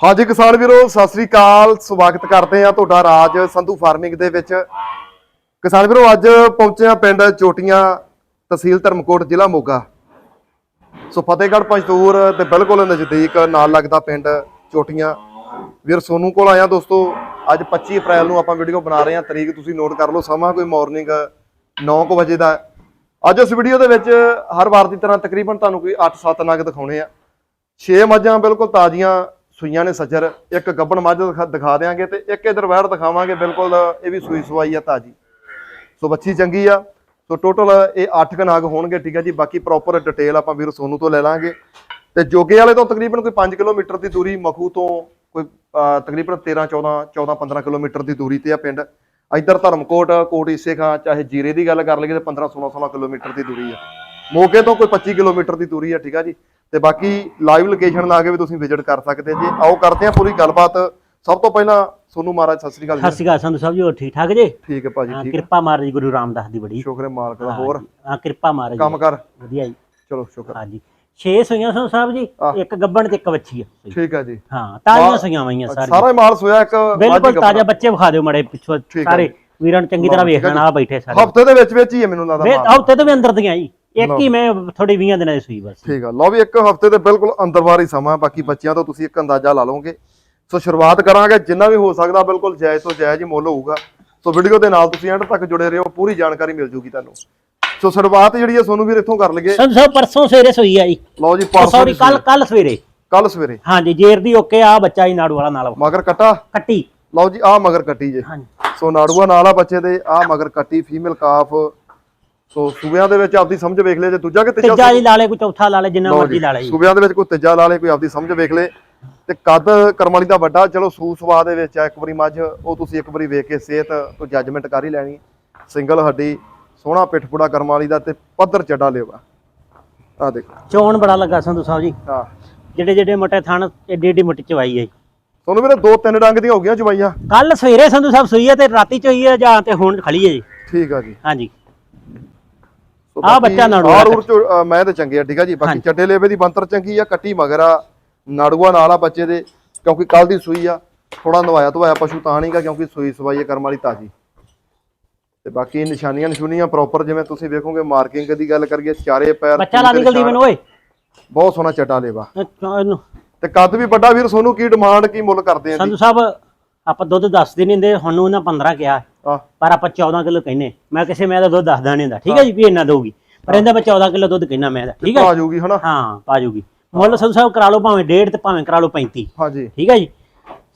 ਹਾਂਜੀ ਕਿਸਾਨ ਵੀਰੋ, ਸਤਿ ਸ੍ਰੀ ਅਕਾਲ। ਸਵਾਗਤ ਕਰਦੇ ਆ ਤੁਹਾਡਾ ਰਾਜ ਸੰਧੂ ਫਾਰਮਿੰਗ ਦੇ ਵਿੱਚ। ਕਿਸਾਨ ਵੀਰੋ, ਅੱਜ ਪਹੁੰਚੇ ਆ ਪਿੰਡ ਚੋਟੀਆਂ ਤਹਿਸੀਲ ਧਰਮਕੋਟ, ਜ਼ਿਲ੍ਹਾ ਮੋਗਾ। ਸੋ ਫਤਿਹਗੜ੍ਹ ਪੰਜਤੂਰ ਤੇ ਬਿਲਕੁਲ ਨਜ਼ਦੀਕ ਨਾਲ ਲੱਗਦਾ ਪਿੰਡ ਚੋਟੀਆਂ। ਵੀਰ, ਸੋਨੂ ਕੋਲ ਆਇਆ ਦੋਸਤੋ, ਅੱਜ 25 ਅਪ੍ਰੈਲ ਨੂੰ ਆਪਾਂ ਵੀਡੀਓ ਬਣਾ ਰਹੇ ਹਾਂ। ਤਰੀਕ ਤੁਸੀਂ ਨੋਟ ਕਰ ਲਓ, ਸਮਾਂ ਕੋਈ ਮਾਰਨਿੰਗ 9:00 ਵਜੇ ਦਾ। ਅੱਜ ਇਸ ਵੀਡੀਓ ਦੇ ਵਿੱਚ ਹਰ ਵਾਰ ਦੀ ਤਰ੍ਹਾਂ ਤਕਰੀਬਨ ਤੁਹਾਨੂੰ ਕੋਈ 8-7 ਨਗ ਦਿਖਾਉਣੇ ਆ। 6 ਮੱਝਾਂ ਬਿਲਕੁਲ ਤਾਜ਼ੀਆਂ ਸੂਈਆਂ ਨੇ ਸੱਜਰ, ਇੱਕ ਗੱਬਣ ਮੱਝ ਦਿਖਾ- ਦਿਖਾ ਦੇਾਂਗੇ ਤੇ ਇੱਕ ਇਧਰ ਵੈੜ ਦਿਖਾਵਾਂਗੇ, ਬਿਲਕੁਲ ਇਹ ਵੀ ਸੂਈ ਸਵਾਈ ਆ ਤਾਜ਼ੀ। ਸੋ ਬੱਚੀ ਚੰਗੀ ਆ। ਸੋ ਟੋਟਲ ਇਹ 8 ਕਨਾਗ ਹੋਣਗੇ, ਠੀਕ ਹੈ ਜੀ। ਬਾਕੀ ਪ੍ਰੋਪਰ ਡਿਟੇਲ ਆਪਾਂ ਵੀਰ ਸੋਨੂ ਤੋਂ ਲੈ ਲਾਂਗੇ। ਤੇ ਜੋਗੇ ਵਾਲੇ ਤੋਂ ਤਕਰੀਬਨ ਕੋਈ 5 ਕਿਲੋਮੀਟਰ ਦੀ ਦੂਰੀ, ਮਖੂ ਤੋਂ ਕੋਈ ਤਕਰੀਬਨ 13 14 14 15 ਕਿਲੋਮੀਟਰ ਦੀ ਦੂਰੀ ਤੇ ਆ ਪਿੰਡ। ਇੱਧਰ ਧਰਮਕੋਟ, ਕੋਟ ਇਸੇ ਖਾਂ, ਚਾਹੇ ਜੀਰੇ ਦੀ ਗੱਲ ਕਰ ਲਈਏ ਤੇ 15 16 16 ਕਿਲੋਮੀਟਰ ਦੀ ਦੂਰੀ ਆ। ਮੋਗੇ ਤੋਂ ਕੋਈ 25 ਕਿਲੋਮੀਟਰ ਦੀ ਦੂਰੀ ਆ ਠੀਕ ਆ ਜੀ। ਤੇ ਬਾਕੀ ਲਾਈਵ ਲੋਕੇਸ਼ਨ ਲਾ ਕੇ ਵੀ ਤੁਸੀਂ ਵਿਜ਼ਿਟ ਕਰ ਸਕਦੇ ਜੀ। ਆਓ ਕਰਦੇ ਆ ਪੂਰੀ ਗੱਲਬਾਤ। ਸਭ ਤੋਂ ਪਹਿਲਾਂ ਸੋਨੂ ਮਹਾਰਾਜ ਸਤਿ ਸ੍ਰੀ ਅਕਾਲ ਸਤਿ ਜੀ ਸ਼੍ਰੀ ਅਕਾਲ ਸੰਧੂ ਸਾਹਿਬ ਜੀ ਹੋਰ ਠੀਕ ਠਾਕ ਜੀ? ਠੀਕ ਹੈ ਭਾਜੀ ਹਾਂ, ਠੀਕ ਹੈ। ਕਿਰਪਾ ਮਹਾਰਾਜ ਗੁਰੂ ਰਾਮਦਾਸ ਦੀ ਬੜੀ। ਸ਼ੁਕਰ ਹੈ ਮਾਲਕ ਦਾ। ਹੋਰ? ਹਾਂ ਕਿਰਪਾ ਮਹਾਰਾਜ ਕੰਮ ਦੀ। ਕਰ। ਵਧੀਆ ਜੀ। ਚਲੋ ਸ਼ੁਕਰ। ਹਾਂਜੀ 6 ਸੂਈਆਂ ਸੰਧੂ ਸਾਹਿਬ ਜੀ। ਇੱਕ ਗੱਬਣ ਤੇ ਇੱਕ ਵੱਛੀ ਆ। ਠੀਕ ਹੈ ਜੀ। ਹਾਂ ਤਾਜ਼ੀਆਂ ਸੂਈਆਂ ਹੋਈਆਂ ਸਾਰੀਆਂ। ਸਾਰਾ ਹੀ ਮਾਲ ਸੋਇਆ ਇੱਕ ਬਿਲਕੁਲ ਤਾਜ਼ਾ ਬੱਚੇ ਵਿਖਾ ਦਿਓ ਮੜੇ ਪਿੱਛੋਂ। ਹੈ ਸਾਰੇ ਵੀਰਾਂ ਨੂੰ ਚੰਗੀ ਤਰ੍ਹਾਂ ਹੈ ਵੇਖਣ ਆ ਬੈਠੇ ਸਾਰੇ। ਹਫ਼ਤੇ ਦੇ ਵਿੱਚ ਵਿੱਚ ਹੀ ਹੈ ਮੈਨੂੰ ਲੱਗਦਾ ਹਫ਼ਤੇ ਤੋਂ ਵੀ ਅੰਦਰ ਦੀਆਂ ਜੀ। ਇੱਕ ਹੀ ਮੈਂ ਥੋੜੀ 20 ਦਿਨਾਂ ਦੀ ਸੂਈ ਬਸ। ਠੀਕ ਆ। ਲਓ ਵੀ ਇੱਕ ਹਫ਼ਤੇ ਦੇ ਬਿਲਕੁਲ ਅੰਦਰਵਾਰ ਹੀ। ਸਮਾਂ ਬਾਕੀ ਬੱਚਿਆਂ ਤੋਂ ਤੁਸੀਂ ਇੱਕ ਅੰਦਾਜ਼ਾ ਲਾ ਲਓਗੇ। ਸੋ ਸ਼ੁਰੂਆਤ ਕਰਾਂਗੇ। ਜਿੰਨਾ ਵੀ ਹੋ ਸਕਦਾ ਬਿਲਕੁਲ ਜਾਇਜ਼ ਤੋਂ ਜਾਇਜ਼ ਹੀ ਮੁੱਲ ਹੋਊਗਾ। ਸੋ ਵੀਡੀਓ ਦੇ ਨਾਲ ਤੁਸੀਂ ਐਂਡ ਤੱਕ ਜੁੜੇ ਰਹੋ। ਪੂਰੀ ਜਾਣਕਾਰੀ ਮਿਲ ਜੂਗੀ ਤੁਹਾਨੂੰ। ਸੋ ਸ਼ੁਰੂਆਤ ਜਿਹੜੀ ਹੈ ਸੋਨੂੰ ਵੀਰ ਇੱਥੋਂ ਕਰ ਲਈਏ। ਸੰਧੂ ਸਾਹਿਬ ਪਰਸੋਂ ਸਵੇਰੇ ਸੂਈ ਆ ਜੀ। ਲਓ ਜੀ ਸੌਰੀ ਕੱਲ ਕੱਲ ਸਵੇਰੇ। ਕੱਲ ਸਵੇਰੇ। ਹਾਂਜੀ ਜੇਰ ਦੀ ਓਕੇ ਆ ਬੱਚਾ ਹੀ ਨਾੜੂ ਵਾਲਾ ਨਾਲ। ਮਗਰ ਕੱਟਾ? ਕੱਟੀ। ਲਓ ਜੀ ਆ ਮਗਰ ਕੱਟੀ ਜੇ। ਹਾਂਜੀ। ਸੋ ਨਾੜੂਆ ਨਾਲ ਆ ਬੱਚੇ ਦੇ ਆ ਮਗਰ ਕੱਟੀ ਫੀਮੇਲ ਕਾਫ। ਸੋ ਸੂਬਿਆਂ ਦੇ ਵਿੱਚ ਆਪਦੀ ਸਮਝ ਵੇਖ ਲਿਆ ਜੇ ਦੂਜਾ ਕਿ ਤੀਜਾ ਤੀਜਾ ਜੀ ਲਾ ਲੇ ਕੋਈ ਚੌਥਾ ਲਾ ਲੇ ਜਿੰਨਾ ਮਰਜ਼ੀ ਲਾ ਲੇ ਜੀ। ਸੂਬਿਆਂ ਦੇ ਵਿੱਚ ਕੋਈ ਤੀਜਾ ਲਾ ਲੇ ਕੋਈ ਆਪਦੀ ਸਮਝ ਵੇਖ ਲੇ। ਤੇ ਕੱਦ ਕਰਮਾਲੀ ਦਾ ਵੱਡਾ ਚਲੋ ਸੂ ਸਵਾ ਦੇ ਵਿੱਚ ਆ ਇੱਕ ਵਾਰੀ ਮੱਝ ਉਹ ਤੁਸੀਂ ਇੱਕ ਵਾਰੀ ਵੇਖ ਕੇ ਸਿਹਤ ਤੋਂ ਜੱਜਮੈਂਟ ਕਰ ਹੀ ਲੈਣੀ। ਸਿੰਗਲ ਹੱਡੀ ਸੋਹਣਾ ਪਿੱਠਪੂੜਾ ਕਰਮਾਲੀ ਦਾ ਤੇ ਪੱਧਰ ਚੱਡਾ ਲੇਵਾ ਆ। ਦੇਖੋ। ਚੋਣ ਬੜਾ ਲੱਗਾ ਸੰਧੂ ਸਾਹਿਬ ਜੀ। ਹਾਂ। ਜਿਹੜੇ ਜਿਹੜੇ ਮੋਟੇ ਥਣ ਏਡੀ ਏਡੀ ਮੁੱਟੀ ਚਵਾਈ ਹੈ ਤੁਹਾਨੂੰ ਵੀਰੇ ਦੋ ਤਿੰਨ ਡੰਗ ਦੀਆਂ ਹੋ ਗਈਆਂ ਜਵਾਈਆਂ ਕੱਲ ਸਵੇਰੇ ਸੰਧੂ ਸਾਹਿਬ ਸੂਈ ਹੈ ਤੇ ਰਾਤੀ ਚੋਈ ਹੈ ਜਾਂ ਤੇ ਹੁਣ ਖੜੀ ਹੈ ਜੀ। ਠੀਕ ਆ ਜੀ। ਹਾਂਜੀ। ਬਾਕੀ ਬੱਚਾ ਨਾੜੂਆ ਆਰ ਉਰ ਮੈਂ ਤੇ ਚੰਗੇ ਆ ਠੀਕ ਆ ਜੀ। ਬਾਕੀ। ਚੱਡੇ ਲੇਵੇ ਦੀ ਬੰਤਰ ਚੰਗੀ ਆ ਕੱਟੀ ਮਗਰ ਆ ਨਾੜੂਆ ਨਾਲ ਆ ਬੱਚੇ ਦੇ ਕਿਉਂਕਿ ਕੱਲ ਦੀ ਸੂਈ ਆ ਥੋੜਾ ਨਵਾਇਆ ਧਵਾਇਆ ਪਸ਼ੂ ਤਾਂ ਨਹੀਂਗਾ ਕਿਉਂਕਿ ਸੂਈ ਸਵਾਈ ਆ ਕਰਮ ਵਾਲੀ ਤਾਜੀ। ਤੇ ਬਾਕੀ ਨਿਸ਼ਾਨੀਆਂ ਨਿਸ਼ੂਨੀਆਂ ਪ੍ਰੋਪਰ ਜਿਵੇਂ ਤੁਸੀਂ ਵੇਖੋਗੇ ਮਾਰਕਿੰਗ ਦੀ ਗੱਲ ਕਰੀਏ ਚਾਰੇ ਪੈਰ ਬੱਚਾ ਲਾ ਨਿਕਲਦੀ ਮੈਨੂੰ ਓਏ। ਬਹੁਤ ਸੋਹਣਾ ਚੱਟਾ ਲੇਵਾ। ਤੇ ਕੱਦ ਵੀ ਵੱਡਾ ਵੀਰ ਸੋਨੂੰ ਕੀ ਡਿਮਾਂਡ ਕੀ ਮੁੱਲ ਕਰਦੇ ਆ ਜੀ? ਸੰਧੂ ਸਾਹਿਬ ਆਪਾਂ ਦੁੱਧ ਦੱਸਦੇ ਨਹੀਂ ਹੁੰਦੇ ਹੁਣ ਉਹਨਾਂ 15 ਕਿਹਾ। ਪਰ ਆਪਾਂ 14 ਕਿਲੋ ਕਹਿੰਨੇ ਮੈਂ ਕਿਸੇ ਮੈਂ ਦਾ ਦੁੱਧ ਦੱਸਦਾ ਨਹੀਂ ਹੁੰਦਾ। ਠੀਕ ਹੈ ਜੀ ਵੀ ਇੰਨਾ ਦਊਗੀ। ਪਰ ਇਹਦਾ ਮੈਂ 14 ਕਿਲੋ ਦੁੱਧ ਕਹਿਣਾ ਮੈਂ ਦਾ ਠੀਕ ਹੈ ਆ ਜਾਊਗੀ ਹਨਾ? ਹਾਂ ਪਾ ਜੂਗੀ ਮੁੱਲ ਸੰਧੂ ਸਾਹਿਬ ਕਰਾ ਲਓ ਭਾਵੇਂ ਡੇਢ ਤੇ ਭਾਵੇਂ ਕਰਾ ਲਓ 35 ਹਾਂਜੀ। ਠੀਕ ਹੈ ਜੀ?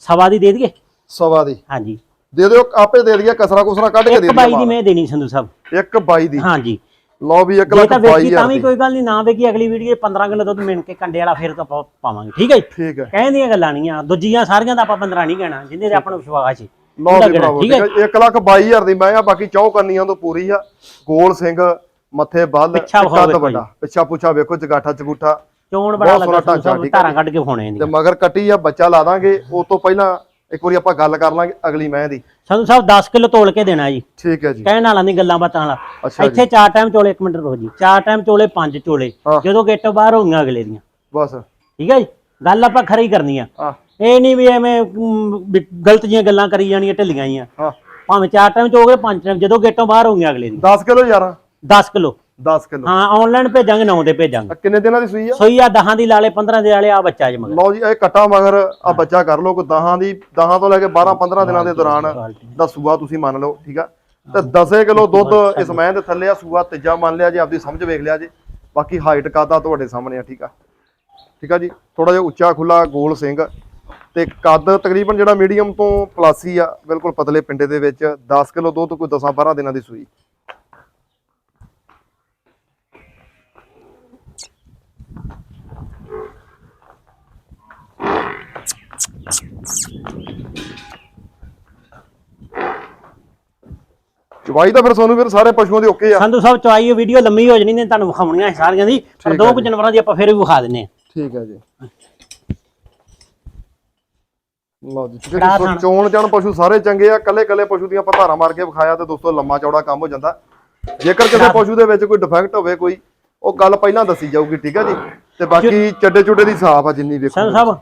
ਸਵਾ ਦੀ ਦੇ ਦਈਏ? ਸਵਾ ਦੀ। ਹਾਂਜੀ। ਦੇ ਦਿਓ ਆਪੇ ਦੇ ਦਈਏ ਕਸਰਾ ਕੁਸਰਾ ਕੱਢ ਕੇ ਦੇ ਇੱਕ ਬਾਈ ਦੀ ਦਿਓ ਮੈਂ ਦੇਣੀ ਸੰਧੂ ਸਾਹਿਬ। ਇੱਕ ਬਾਈ ਦੀ। ਹਾਂਜੀ। ਲਓ ਵੀ 1 ਜੇ ਲੱਖ ਤਾਂ ਬਾਈ ਵੇਖੀ ਤਾਂ ਹਜ਼ਾਰ ਵੀ ਦੀ। ਕੋਈ ਗੱਲ ਨਹੀਂ ਨਾ ਵੇਖੀ ਅਗਲੀ ਵੀਡੀਓ 15 ਕਿਲੋ ਦੁੱਧ ਮਿਣ ਕੇ ਕੰਡੇ ਵਾਲਾ ਫਿਰ ਤਾਂ ਪਾਵਾਂਗੇ। ਠੀਕ ਹੈ ਜੀ? ਠੀਕ ਹੈ। ਕਹਿਣ ਦੀਆਂ ਗੱਲਾਂ ਨਹੀਂ ਆ। ਦੂਜੀਆਂ ਸਾਰੀਆਂ ਦਾ ਆਪਾਂ 15 ਨਹੀਂ ਕਹਿਣਾ ਜਿੰਨੇ ਦੇ ਆਪਾਂ ਨੂੰ ਵਿਸ਼ਵਾਸ ਹੈ। ਲਓ ਉਹਦਾ ਵੀ ਕਹਿਣਾ, ਭਰਾਵੋ ਠੀਕ ਠੀਕ ਹੈ ਹੈ 1 ਲੱਖ 22 ਹਜ਼ਾਰ ਦੀ ਮੈਂ ਆ ਬਾਕੀ ਚੌ ਕੰਨੀਆਂ ਤੋਂ ਪੂਰੀ ਆ। ਗੋਲ ਸਿੰਘ ਮੱਥੇ ਬੱਲ ਪਿੱਛਾ ਤੇ ਵਿਖਾਓ ਕੱਦ ਵੇਖੋ ਵੱਡਾ। ਪਿੱਛਾ ਪੁੱਛਾ ਵੇਖੋ ਜਗਾਠਾ ਚਗੂਠਾ। ਚੋਣ ਬੜਾ ਬਹੁਤ ਸੋਹਣਾ ਲੱਗਾ ਢਾਂਚਾ, ਸਾਨੂੰ ਠੀਕ ਹੈ ਧਾਰਾਂ ਜੀ। ਕੱਢ ਕੇ ਫੋਣੇ ਤੇ ਦੀ ਮਗਰ ਕੱਟੀ ਆ ਬੱਚਾ ਲਾ ਦਾਂਗੇ ਉਸ ਤੋਂ ਪਹਿਲਾਂ ਇੱਕ ਵਾਰੀ ਆਪਾਂ ਗੱਲ ਕਰ ਲਾਂਗੇ ਅਗਲੀ ਮੈਂ ਦੀ। ਸਾਨੂੰ ਸਾਹਿਬ 10 ਕਿਲੋ ਤੋਲ ਕੇ ਦੇਣਾ ਜੀ। ਠੀਕ ਹੈ ਜੀ। ਕਹਿਣ ਵਾਲਾ ਨਹੀਂ ਗੱਲਾਂ ਬਾਤਾਂ ਵਾਲਾ। ਜੀ ਇੱਥੇ ਚਾਰ ਟਾਈਮ ਚੋਲੇ ਇੱਕ ਮਿੰਟ ਰੁਕੋ ਜੀ। ਚਾਰ ਟਾਈਮ ਚੋਲੇ ਪੰਜ ਚੋਲੇ। ਹਾਂ। ਜਦੋਂ ਗੇਟੋਂ ਬਾਹਰ ਹੋਈਆਂ ਅਗਲੇ ਦੀਆਂ। ਬਸ। ਠੀਕ ਹੈ ਜੀ। ਗੱਲ ਆਪਾਂ ਖਰੀ ਕਰਨੀ ਆ। ਆ ਇਹ ਨਹੀਂ ਵੀ ਐਵੇਂ ਅਮ, ਵੀ ਗਲਤ ਜੀਆਂ ਗੱਲਾਂ ਕਰੀ ਜਾਣੀਆਂ ਢਿੱਲੀਆਂ ਹੀ ਆ ਹਾਂ। ਭਾਵੇਂ ਚਾਰ ਟਾਈਮ ਚੋਗੇ ਪੰਜ ਟਾਈਮ ਜਦੋਂ ਗੇਟੋਂ ਬਾਹਰ ਹੋਈਆਂ ਅਗਲੇ ਦੀਆਂ 10 ਕਿਲੋ ਯਾਰਾਂ। 10 ਕਿਲੋ। 10 ਕਿਲੋ। ਹਾਂ ਆਨਲਾਈਨ ਭੇਜਾਂਗੇ 9 ਦੇ ਭੇਜਾਂਗੇ। ਕਿੰਨੇ ਦਿਨਾਂ ਦੀ ਸੂਈ ਆ? ਸੋਈ ਆ 10 ਦੀ ਲਾਲੇ 15 ਦੇ ਵਾਲੇ ਆ ਬੱਚਾ ਜੀ ਮਗਰ। ਲਓ ਜੀ ਇਹ ਕੱਟਾ ਮਗਰ ਆ ਬੱਚਾ ਕਰ ਲਓ ਕੋ 10 ਦੀ 10 ਤੋਂ ਲੈ ਕੇ 12 15 ਦਿਨਾਂ ਦੇ ਦੌਰਾਨ ਦਾ ਸੂਆ ਤੁਸੀਂ ਮੰਨ ਲਓ ਠੀਕ ਆ? ਤੇ 10 ਕਿਲੋ ਦੁੱਧ ਇਸ ਮੈਂ ਦੇ ਥੱਲੇ ਆ ਸੂਆ ਤੀਜਾ ਮੰਨ ਲਿਆ ਜੇ ਆਪਦੀ ਸਮਝ ਵੇਖ ਲਿਆ ਜੇ। ਬਾਕੀ ਹਾਈਟ ਕਾਦਾ ਤੁਹਾਡੇ ਸਾਹਮਣੇ ਆ ਠੀਕ ਆ? ਠੀਕ ਆ ਜੀ? ਥੋੜਾ ਜਿਹਾ ਉੱਚਾ ਖੁੱਲਾ ਗੋਲ ਸਿੰਘ। ਤੇ ਕੱਦ ਤਕਰੀਬਨ ਜਿਹੜਾ ਮੀਡੀਅਮ ਤੋਂ ਪਲੱਸ ਹੀ ਆ ਬਿਲਕੁਲ ਪਤਲੇ ਪਿੰਡੇ ਦੇ ਵਿੱਚ 10 ਕਿਲੋ ਦੁੱਧ ਕੋਈ 10 12 ਦਿਨਾਂ ਦੀ ਸੂਈ। ਚਵਾਈ ਤਾਂ ਫਿਰ ਸੋਨੂੰ ਵੀਰ ਸਾਰੇ ਪਸ਼ੂਆਂ ਦੇ ਓਕੇ ਆ। ਸੰਧੂ ਸਾਹਿਬ ਚਵਾਈ ਵੀਡੀਓ ਲੰਮੀ ਹੋ ਜਣੀ ਨੇ ਤੁਹਾਨੂੰ ਵਿਖਾਉਣੀਆਂ ਸਾਰੀਆਂ ਦੀ ਪਰ ਦੋ ਆ ਕੁ। ਜਾਨਵਰਾਂ ਦੀ ਆਪਾਂ ਫਿਰ ਵੀ ਵਿਖਾ ਦਿੰਨੇ ਆ ਠੀਕ ਹੈ ਜੀ। ਲਓ ਜੀ। ਸੋ ਚੋਣ ਜਾਣ ਪਸ਼ੂ ਸਾਰੇ ਚੰਗੇ ਆ ਕੱਲੇ ਕੱਲੇ ਪਸ਼ੂ ਦੀਆਂ ਆਪਾਂ ਧਾਰਾਂ ਮਾਰ ਕੇ ਵਿਖਾਇਆ ਤੇ ਦੋਸਤੋ ਲੰਮਾ ਚੌੜਾ ਕੰਮ ਹੋ ਜਾਂਦਾ। ਜੇਕਰ ਕਿਸੇ ਪਸ਼ੂ ਦੇ ਵਿੱਚ ਕੋਈ ਡਿਫੈਕਟ ਹੋਵੇ ਕੋਈ ਉਹ ਗੱਲ ਪਹਿਲਾਂ ਦੱਸੀ ਜਾਊਗੀ ਠੀਕ ਹੈ ਜੀ? ਤੇ ਬਾਕੀ ਚੱਡੇ ਚੁੱਡੇ ਦੀ ਸਾਫ਼ ਆ ਜਿੰਨੀ ਵੇਖੋ। ਸਾਹਿਬ